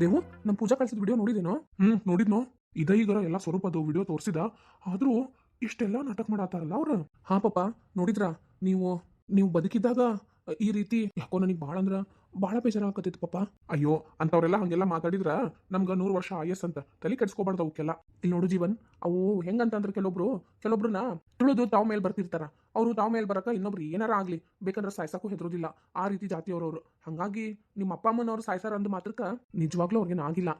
ದೇವು ನಮ್ಮ ಪೂಜಾ ಕಳ್ಸಿದ ವಿಡಿಯೋ ನೋಡಿದೇನೋ? ಹ್ಮ್, ನೋಡಿದ್ನೋ? ಇದ ಈಗ ಎಲ್ಲ ಸ್ವರೂಪದ ವಿಡಿಯೋ ತೋರಿಸಿದ. ಆದ್ರೂ ಇಷ್ಟೆಲ್ಲ ನಾಟಕ ಮಾಡತ್ತಾರಲ್ಲ ಅವ್ರು? ಹಾ ಪಾಪ, ನೋಡಿದ್ರ, ನೀವು ನೀವು ಬದುಕಿದ್ದಾಗ ಈ ರೀತಿ ಯಾಕೋ ನನಗೆ ಭಾಳ ಅಂದ್ರ ಭಾಳ ಬೇಜಾರಾಗತ್ತಿತ್ತು ಪಾಪ. ಅಯ್ಯೋ ಅಂತವ್ರೆಲ್ಲ ಹಂಗೆಲ್ಲ ಮಾತಾಡಿದ್ರ ನಮ್ಗ ನೂರು ವರ್ಷ ಆಯಸ್ ಅಂತ. ತಲೆ ಕೆಡ್ಸ್ಕೊಬಾರ್ದು ಅವಕ್ಕೆಲ್ಲ ಇಲ್ಲಿ ನೋಡು ಜೀವನ್, ಅವು ಹೆಂಗಂತಂದ್ರೆ ಕೆಲವೊಬ್ರು, ಕೆಲವೊಬ್ರನ್ನ ತುಳಿದು ತಾವ್ ಮೇಲೆ ಬರ್ತಿರ್ತಾರ. ಅವರು ತಾವ್ ಮೇಲೆ ಬರಕ ಇನ್ನೊಬ್ರು ಏನಾರ ಆಗಲಿ, ಬೇಕಂದ್ರೆ ಸಾಯ್ಸಕ್ಕೂ ಹೆದರೋದಿಲ್ಲ. ಆ ರೀತಿ ಜಾತಿಯವ್ರವ್ರು. ಹಂಗಾಗಿ ನಿಮ್ಮ ಅಪ್ಪ ಅಮ್ಮನವ್ರು ಸಾಯ್ಸಾರ ಅಂದ ಮಾತ್ರಕ್ಕೆ ನಿಜವಾಗ್ಲೂ ಅವ್ರಿಗೆ ಆಗಿಲ್ಲ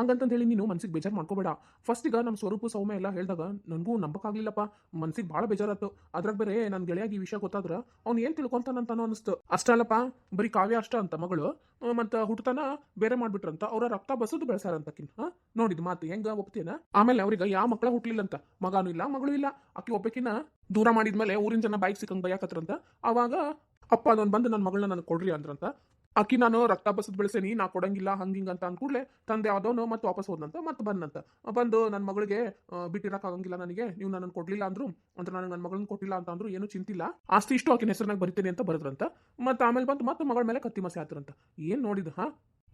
ಹಂಗಂತ ಹೇಳಿ ನೀನು ಮನ್ಸಿಗೆ ಬೇಜಾರು ಮಾಡ್ಕೋಬೇಡ. ಫಸ್ಟ್ ಈಗ ನಮ್ಮ ಸ್ವರೂಪ, ಸೌಮ್ಯ ಎಲ್ಲ ಹೇಳಿದಾಗ ನನಗೂ ನಂಬಕ್ಕಾಗ್ಲಿಲ್ಲಪ್ಪ ಮನ್ಸಿಗೆ ಭಾಳ ಬೇಜಾರಾಯ್ತು. ಅದ್ರಾಗ ಬೇರೆ ನನ್ನ ಗೆಳೆಯಾಗಿ ಈ ವಿಷಯ ಗೊತ್ತಾದ್ರೆ ಅವ್ನು ಏನು ತಿಳ್ಕೊಂತಾನಂತಾನೋ ಅನಿಸ್ತು. ಅಷ್ಟಲ್ಲಪ್ಪ, ಬರೀ ಕಾವ್ಯ ಅಷ್ಟ ಅಂತ ಮಗಳು. ಮತ್ತ ಹುಟ್ಟತನ ಬೇರೆ ಮಾಡ್ಬಿಟ್ರಂತ ಅವರ ರಕ್ತ ಬಸದು ಬೆಳೆಸಾರಂತಕಿನ್, ಹಾ? ನೋಡಿದ್ ಮಾತು ಹೆಂಗ ಒಪ್ತೀನ ಆಮೇಲೆ ಅವ್ರಿಗೆ ಯಾವ ಮಕ್ಕಳ ಹುಟ್ಲಿಲ್ಲಂತ? ಮಗಾನು ಇಲ್ಲ, ಮಗಳು ಇಲ್ಲ. ಅಕ್ಕಿ ಒಬ್ಬಕಿನ ದೂರ ಮಾಡಿದ್ಮೇಲೆ ಊರಿನ ಜನ ಬೈಕ್ ಸಿಕ್ಕಂಗ್ ಬೈಯಾಕತ್ರಂತ? ಅವಾಗ ಅಪ್ಪ ಅದೊಂದು ಬಂದು ನನ್ನ ಮಗಳನ್ನ ನನಗೆ ಕೊಡ್ರಿ ಅಂದ್ರಂತ? ಅಕ್ಕಿ ನಾನು ರಕ್ತ ಬಸದ್ ಬೆಳೆಸೇನಿ, ನಾ ಕೊಡಂಗಿಲ್ಲ ಹಂಗಿಂಗ್ ಅಂತ ಅಂದ್ಕೂಡ್ಲೆ ತಂದೆ ಯಾವ್ದೋನೋ ಮತ್ತೆ ವಾಪಸ್ ಹೋದಂತ ಮತ್ತೆ ಬಂದಂತ ಬಂದು ನನ್ನ ಮಗಳಿಗೆ ಬಿಟ್ಟಿರಕ್ ಆಗಂಗಿಲ್ಲ ನನಗೆ, ನೀವು ನನ್ನ ಕೊಡ್ಲಿಲ್ಲ ಅಂದ್ರು, ಅಂದ್ರೆ ನನಗೆ ನನ್ನ ಮಗಳನ್ನ ಕೊಟ್ಟಿಲ್ಲ ಅಂತ ಅಂದ್ರು ಏನು ಚಿಂತಿಲ್ಲ. ಆಸ್ತಿ ಇಷ್ಟು ಆಕಿನ ಹೆಸರಿನಾಗ ಬರಿತೇನೆ ಅಂತ ಬರೆದ್ರಂತ. ಮತ್ತೆ ಆಮೇಲೆ ಬಂತು ಮತ್ತೆ ಮಗಳ ಮೇಲೆ ಕತ್ತಿ ಮಸಿ ಆತರಂತ ಏನ್ ನೋಡಿದ, ಹಾ?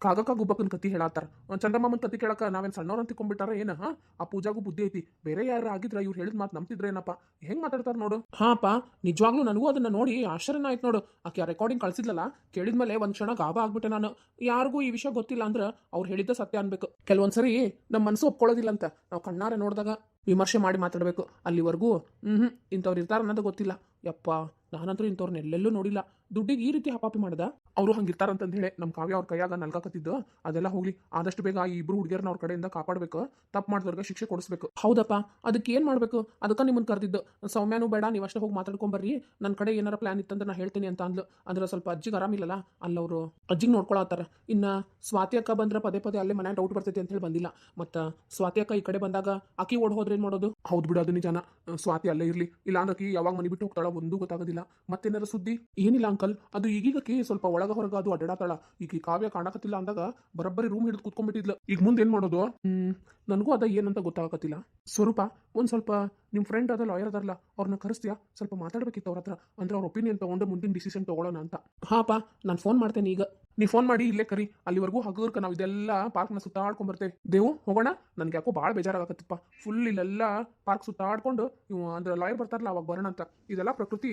ಕಾಗಕ್ಕ ಗುಬ್ಬಕ್ಕನ ಕತಿ ಹೇಳತ್ತಾರ. ಚಂದ್ರಮಾಮನ್ ಕತಿ ಕೇಳಕ ನಾವೇನ್ ಸಣ್ಣವ್ರ ಅಂತ ತಿಕ್ಕೊಂಡ್ಬಿಟ್ಟಾರ ಏನ? ಹಾ, ಆ ಪೂಜಾಗೂ ಬುದ್ಧಿ ಐತಿ. ಬೇರೆ ಯಾರು ಆಗಿದ್ರ ಇವ್ರು ಹೇಳಿದ ಮಾತು ನಂಬ್ತಿದ್ರೇನಪ್ಪ ಹೆಂಗ್ ಮಾತಾಡ್ತಾರ ನೋಡು. ಹಾಪ, ನಿಜವಾಗ್ಲೂ ನನಗೂ ಅದನ್ನ ನೋಡಿ ಆಶ್ಚರ್ಯನ ಆಯ್ತು ನೋಡು. ಆಕೆ ರೆಕಾರ್ಡಿಂಗ್ ಕಳ್ಸಿದ್ಲಲ್ಲ, ಕೇಳಿದ್ಮೇಲೆ ಒಂದ್ ಕ್ಷಣ ಗಾಬ ಆಗ್ಬಿಟ್ಟೆ ನಾನು. ಯಾರಿಗೂ ಈ ವಿಷಯ ಗೊತ್ತಿಲ್ಲ ಅಂದ್ರೆ ಅವ್ರು ಹೇಳಿದ್ದ ಸತ್ಯ ಅನ್ಬೇಕು. ಕೆಲವೊಂದ್ಸರಿ ನಮ್ಮ ಮನಸ್ಸು ಒಪ್ಕೊಳ್ಳೋದಿಲ್ಲ ಅಂತ ನಾವು ಕಣ್ಣಾರೆ ನೋಡಿದಾಗ ವಿಮರ್ಶೆ ಮಾಡಿ ಮಾತಾಡಬೇಕು. ಅಲ್ಲಿವರೆಗೂ, ಹ್ಮ್ ಹ್ಞೂ ಇಂಥವ್ರು ಇರ್ತಾರ ಅನ್ನೋದು ಗೊತ್ತಿಲ್ಲ. ಯಪ್ಪ, ನಾನಂತೂ ಇಂಥವ್ರನ್ನ ಎಲ್ಲೆಲ್ಲೂ ನೋಡಿಲ್ಲ. ದುಡ್ಡಿಗೆ ಈ ರೀತಿ ಹಪಾಪಿ ಮಾಡ್ದ? ಅವರು ಹಂಗಿರ್ತಾರಂತಂದು ಹೇಳಿ ನಮ್ಮ ಕಾವ್ಯ ಅವ್ರ ಕೈಯಾಗ ನಲ್ಕಾಕತ್ತಿದ್ದು ಅದೆಲ್ಲ ಹೋಗ್ಲಿ, ಆದಷ್ಟು ಬೇಗ ಈ ಇಬ್ರು ಹುಡುಗಿಯರ್ನ ಅವ್ರ ಕಡೆಯಿಂದ ಕಾಪಾಡಬೇಕು, ತಪ್ಪು ಮಾಡಿದವ್ರಿಗೆ ಶಿಕ್ಷೆ ಕೊಡಿಸ್ಬೇಕು. ಹೌದಪ್ಪ, ಅದಕ್ಕೆ ಏನು ಮಾಡಬೇಕು? ಅದಕ್ಕೆ ನಿಮ್ಮನ್ನ ಕರೆದಿದ್ದು. ಸೌಮ್ಯನೂ ಬೇಡ, ನೀವು ಅಷ್ಟೇ ಹೋಗಿ ಮಾತಾಡ್ಕೊಂಬರ್ರಿ ನನ್ನ ಕಡೆ ಏನಾರ ಪ್ಲಾನ್ ಇತ್ತಂದ್ರೆ ನಾ ಹೇಳ್ತೀನಿ ಅಂತ ಅಂದ್ಲು. ಅಂದ್ರೆ ಸ್ವಲ್ಪ ಅಜ್ಜಿಗೆ ಆರಾಮಿಲ್ಲಲ್ಲ ಅಲ್ಲವರು ಅಜ್ಜಿಗೆ ನೋಡ್ಕೊಳತ್ತಾರ. ಇನ್ನು ಸ್ವಾತಿ ಅಕ್ಕ ಬಂದ್ರೆ ಪದೇ ಪದೇ ಅಲ್ಲೇ ಮನೆ ಡೌಟ್ ಬರ್ತೈತಿ ಅಂತ ಹೇಳಿ ಬಂದಿಲ್ಲ. ಮತ್ತು ಸ್ವಾತಿ ಅಕ್ಕ ಈ ಕಡೆ ಬಂದಾಗ, ಅಕ್ಕಿ ಓಡ್ ಹೋದ್ರೆ ಏನು ಮಾಡೋದು? ಹೌದು ಬಿಡು, ಅದು ನಿಜಾನ. ಸ್ವಾತಿ ಅಲ್ಲೇ ಇರಲಿ. ಇಲ್ಲ ಅಂದ್ರೆ ಯಾವಾಗ ಮನೆ ಬಿಟ್ಟು ಹೋಗ್ತಾಳ ಒಂದೂ ಗೊತ್ತಾಗೋದಿಲ್ಲ. ಮತ್ತೇನಾರ ಸುದ್ದಿ? ಏನಿಲ್ಲ ಅಂಕಲ್ ಅದು ಈಗೀಗ ಆಕಿ ಸ್ವಲ್ಪ ಒಳಗ ಹೊರಗ ಅದು ಅಡ್ಡಾಡತಾಳ. ಈಗ ಈ ಕಾವ್ಯ ಕಾಣಕತ್ತಿಲ್ಲ ಅಂದಾಗ ಬರೋಬ್ಬರಿ ರೂಮ್ ಹಿಡಿದು ಕುತ್ಕೊಂಡ್ಬಿಟ್ಟಿದ್ಲು. ಈಗ ಮುಂದೆ ಏನು ಮಾಡೋದು? ಹ್ಮ್. ನನಗೂ ಅದ ಏನಂತ ಗೊತ್ತಾಗತ್ತಿಲ್ಲ ಸ್ವರೂಪ ಒಂದು ಸ್ವಲ್ಪ ನಿಮ್ಮ ಫ್ರೆಂಡ್ ಅದ ಲಾಯರ್ ಅದಾರಲ್ಲ ಅವ್ರನ್ನ ಕರೆಸ್ತೀಯಾ? ಸ್ವಲ್ಪ ಮಾತಾಡ್ಬೇಕಿತ್ತು ಅವ್ರ ಹತ್ರ. ಅಂದ್ರೆ ಅವ್ರ ಒಪಿನಿಯನ್ ತಗೊಂಡು ಮುಂದಿನ ಡಿಸಿಷನ್ ತಗೊಳ್ಳೋಣ ಅಂತ. ಹಾಪ ನಾನು ಫೋನ್ ಮಾಡ್ತೇನೆ ಈಗ. ನೀ ಫೋನ್ ಮಾಡಿ ಇಲ್ಲೇ ಕರಿ. ಅಲ್ಲಿವರೆಗೂ ಹಗುರ್ಕ ನಾವು ಇದೆಲ್ಲ ಪಾರ್ಕ್ನ ಸುತ್ತಾಡ್ಕೊಂಡ್ ಬರ್ತೇವೆ. ದೇವು, ಹೋಗೋಣ. ನನಗೆ ಯಾಕೋ ಭಾಳ ಬೇಜಾರಾಗತ್ತಪ್ಪ ಫುಲ್ ಇಲ್ಲೆಲ್ಲ ಪಾರ್ಕ್ ಸುತ್ತಾಡ್ಕೊಂಡು ಇವು ಅಂದ್ರೆ ಲಾಯರ್ ಬರ್ತಾರಲ್ಲ, ಅವಾಗ ಬರೋಣ ಅಂತ. ಇದೆಲ್ಲ ಪ್ರಕೃತಿ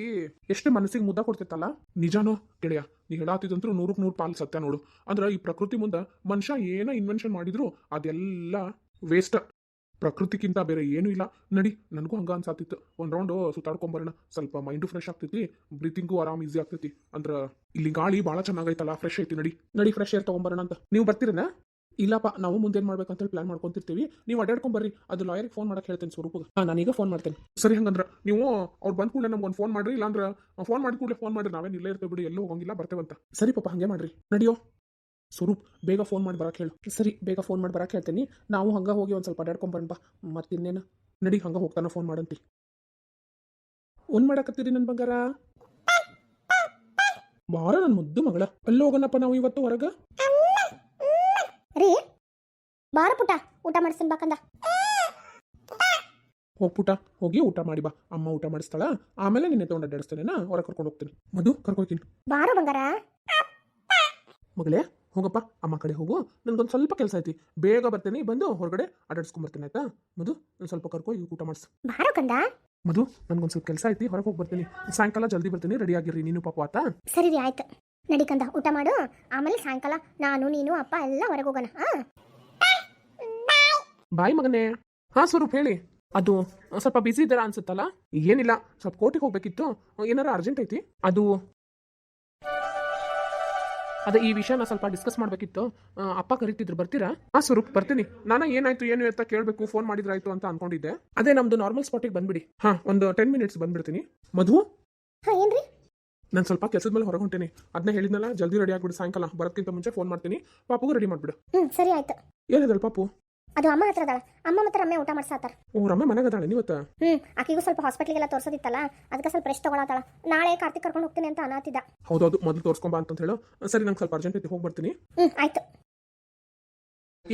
ಎಷ್ಟು ಮನಸ್ಸಿಗೆ ಮುದ್ದ ಕೊಡ್ತಿತ್ತಲ್ಲ? ನಿಜಾನೋ ಗೆಳೆಯ, ನೀ ಹೇಳಾತಿದ್ರು ನೂರಕ್ಕೆ ನೂರು ಪಾಲು ಸತ್ಯ ನೋಡು. ಅಂದ್ರೆ ಈ ಪ್ರಕೃತಿ ಮುಂದೆ ಮನುಷ್ಯ ಏನೋ ಇನ್ವೆನ್ಷನ್ ಮಾಡಿದ್ರು ಅದೆಲ್ಲ ವೇಸ್ಟ್ ಪ್ರಕೃತಿಗಿಂತ ಬೇರೆ ಏನೂ ಇಲ್ಲ. ನಡಿ, ನನಗೂ ಹಂಗ ಅನ್ಸಾತಿತ್ತು. ಒಂದು ರೌಂಡು ಸುತ್ತಾಡ್ಕೊಂಬರೋಣ ಸ್ವಲ್ಪ ಮೈಂಡು ಫ್ರೆಶ್ ಆಗ್ತೈತಿ ಬ್ರೀತಿಂಗು ಆರಾಮ್ ಈಸಿ ಆಗ್ತೈತಿ. ಅಂದ್ರೆ ಇಲ್ಲಿ ಗಾಳಿ ಭಾಳ ಚೆನ್ನಾಗೈತಲ್ಲ ಫ್ರೆಶ್ ಐತಿ ನಡಿ. ನಡಿ ಫ್ರೆಶ್ ಏರ್ ತೊಗೊಂಬರೋಣ ಅಂತ. ನೀವು ಬರ್ತೀರನ? ಇಲ್ಲಪ್ಪ, ನಾವು ಮುಂದೆ ಏನು ಮಾಡ್ಬೇಕಂತ ಹೇಳಿ ಪ್ಲಾನ್ ಮಾಡ್ಕೊಂತಿರ್ತೀವಿ. ನೀವು ಅಡ್ಡಾಡ್ಕೊಂಬರ್ರಿ ಅದು ಲಾಯರ್ಗೆ ಫೋನ್ ಮಾಡಕ್ಕೆ ಹೇಳ್ತೇನೆ ಸ್ವರೂಪದ ಹಾಂ ನಾನೀಗ ಫೋನ್ ಮಾಡ್ತೇನೆ. ಸರಿ ಹಂಗಂದ್ರೆ, ನೀವು ಅವ್ರು ಬಂದ ಕೂಡಲೇ ನಮ್ಗೆ ಒಂದು ಫೋನ್ ಮಾಡ್ರಿ. ಇಲ್ಲಾಂದ್ರೆ ಫೋನ್ ಮಾಡಿದ ಕೂಡಲೇ ಫೋನ್ ಮಾಡ್ರಿ. ನಾವೇನು ಇಲ್ಲೇ ಇರ್ತೇವೆ ಬಿಡಿ, ಎಲ್ಲೂ ಹೋಗಂಗಿಲ್ಲ, ಬರ್ತೇವಂತ. ಸರಿ ಪಾಪ ಹಂಗೆ ಮಾಡ್ರಿ. ನಡಿಯೋ. ಸ್ವರೂಪ್ ಬೇಗ ಫೋನ್ ಮಾಡಿ ಬರಕ್ಕೆ ಹೇಳು. ಸರಿ ಬೇಗ ಫೋನ್ ಮಾಡಿ ಬರಕ್ಕೆ ಹೇಳ್ತೀನಿ. ನಾವು ಹಂಗೆ ಹೋಗಿ ಒಂದು ಸ್ವಲ್ಪ ಅಡ್ಡಾಡ್ಕೊಂಡ್ ಬರೋಣ ಬಾ ಮತ್ತಿನ್ನೇನು ನಡಿ ಹಂಗೆ ಹೋಗ್ತಾನೆ ಫೋನ್ ಮಾಡಂತಿ. ಓನ್ ಮಾಡಕತ್ತೀರಿ ನನ್ನ ಬಂಗಾರ? ಬಾರ ನನ್ನ ಮುದ್ದು ಮಗಳ. ಅಲ್ಲಿ ಹೋಗೋಣಪ್ಪ ನಾವು ಇವತ್ತು ಹೊರಗ? ರೀ ಬಾರ ಪುಟ ಊಟ ಮಾಡಿಸ್ತೀನಿ ಬಾಕಂದ ಪುಟ ಹೋಗಿ ಊಟ ಮಾಡಿ ಬಾ. ಅಮ್ಮ ಊಟ ಮಾಡಿಸ್ತಾಳ. ಆಮೇಲೆ ನಿನ್ನೆ ತಗೊಂಡು ಅಡ್ಡಾಡಿಸ್ತೇನೆ ಹೊರಗೆ ಕರ್ಕೊಂಡು ಹೋಗ್ತೀನಿ. ಮಧು ಕರ್ಕೊಳ್ತೀನಿ ಬಾರೋ ಬಂಗಾರ. ಮಗಳೇ ಹೋಗಪ್ಪ ಅಮ್ಮ ಕಡೆ ಹೋಗು. ನನಗೊಂದು ಸ್ವಲ್ಪ ಕೆಲಸ ಐತಿ. ಬೇಗ ಬರ್ತೇನೆ ಬಂದು ಹೊರಗಡೆ ಅಡ್ಡಾಡ್ಸ್ಕೊಂಬರ್ತೀನಿ ಆಯ್ತಾ? ಮಧು ನಾನು ಸ್ವಲ್ಪ ಕರ್ಕೊ ಈಗ ಊಟ ಮಾಡಿಸು. ಬಾರೋ ಕಂದ. ಮಧು ನನ್ಗೊಂದು ಸ್ವಲ್ಪ ಕೆಲಸ ಐತಿ ಹೊರಗೆ ಹೋಗಿ ಬರ್ತೀನಿ. ಸಾಯಂಕಾಲ ಜಲ್ದಿ ಬರ್ತೀನಿ ರೆಡಿ ಆಗಿರ್ರಿ ನೀನು ಪಾಪ ಆತ? ಸರಿ ರೀ ಆಯ್ತು. ನಡಿಕಂದ ಊಟ ಮಾಡು. ಆಮೇಲೆ ಸಾಯಂಕಾಲ ನಾನು ನೀನು ಅಪ್ಪ ಎಲ್ಲ ಹೊರಗೆ ಹೋಗೋಣ ಹಾ? ಬಾಯ್ ಮಗನೇ. ಹಾ ಸ್ವರೂಪ್ ಹೇಳಿ. ಅದು ಸ್ವಲ್ಪ ಬಿಸಿ ಇದ್ದೀರಾ ಅನ್ಸುತ್ತಲ್ಲ? ಏನಿಲ್ಲ ಸ್ವಲ್ಪ ಕೋಟಿಗೆ ಹೋಗ್ಬೇಕಿತ್ತು. ಏನಾರ ಅರ್ಜೆಂಟ್ ಐತಿ? ಅದು ಅದೇ ಈ ವಿಷಯನ ಸ್ವಲ್ಪ ಡಿಸ್ಕಸ್ ಮಾಡ್ಬೇಕಿತ್ತು. ಆ, ಅಪ್ಪ ಕರಿತಿದ್ರು ಬರ್ತೀರಾ? ಹಾ ಸ್ವರೂಪ್ ಬರ್ತೀನಿ. ನಾನು ಏನಾಯ್ತು ಏನು ಅಂತ ಕೇಳಬೇಕು ಫೋನ್ ಮಾಡಿದ್ರಾಯ್ತು ಅಂತ ಅನ್ಕೊಂಡಿದ್ದೆ. ಅದೇ ನಮ್ದು ನಾರ್ಮಲ್ ಸ್ಪಾಟಿಗೆ ಬಂದ್ಬಿಡಿ. ಹಾ ಒಂದು ಟೆನ್ ಮಿನಿಟ್ಸ್ ಬಂದ್ಬಿಡ್ತೀನಿ. ಮಧು? ನಾನು ಸ್ವಲ್ಪ ಕೆಲಸದ ಮೇಲೆ ಹೊರಗೆ ಹೊಂಟೇನಿ. ಅದನ್ನ ಹೇಳಿದ್ನಲ್ಲ ಜಲ್ದಿ ರೆಡಿ ಆಗ್ಬಿಡು ಸಾಯಂಕಾಲ. ಬರೋದಕ್ಕಿಂತ ಮುಂಚೆ ಫೋನ್ ಮಾಡ್ತೀನಿ. ಪಾಪುಗೂ ರೆಡಿ ಮಾಡ್ಬಿಡು. ಹ್ಮ್ ಸರಿ ಆಯ್ತು. ಏನಿದಲ್ ಪಾಪು? ಅದು ಅಮ್ಮ ಹತ್ರ ಅದಾಳ. ಅಮ್ಮ ಮತ್ತೆ ರಮ್ಮೆ ಊಟ ಮಾಡ್ಸಾತಾರ ಓ ರಮ್ಮ ಅದಾಳ ನೀವತ್ತ? ಹ್ಮ್ ಆಕಿಗೂ ಸ್ವಲ್ಪ ಹಾಸ್ಪಿಟ್ಲಿಗೆಲ್ಲ ತೋರ್ಸೋದಿತ್ತಲ್ಲ ಅದಕ್ಕೆ ಸ್ವಲ್ಪ ರೆಸ್ಟ್ ತಗೊಳತಾಳ ನಾಳೆ ಕಾರ್ತಿಕ್ ಕರ್ಕೊಂಡು ಹೋಗ್ತೀನಿ ಅಂತ ಅನ್ನತ್ತಿದ್ದ ಹೌದೌದು ಮೊದಲು ತೋರಿಸ್ಕೊಂಬ ಅಂತ ಹೇಳು. ಸರಿ ನಂಗೆ ಸ್ವಲ್ಪ ಅರ್ಜೆಂಟ್ ಐತಿ ಹೋಗಿ ಬರ್ತೀನಿ. ಹ್ಮ್ ಆಯ್ತು.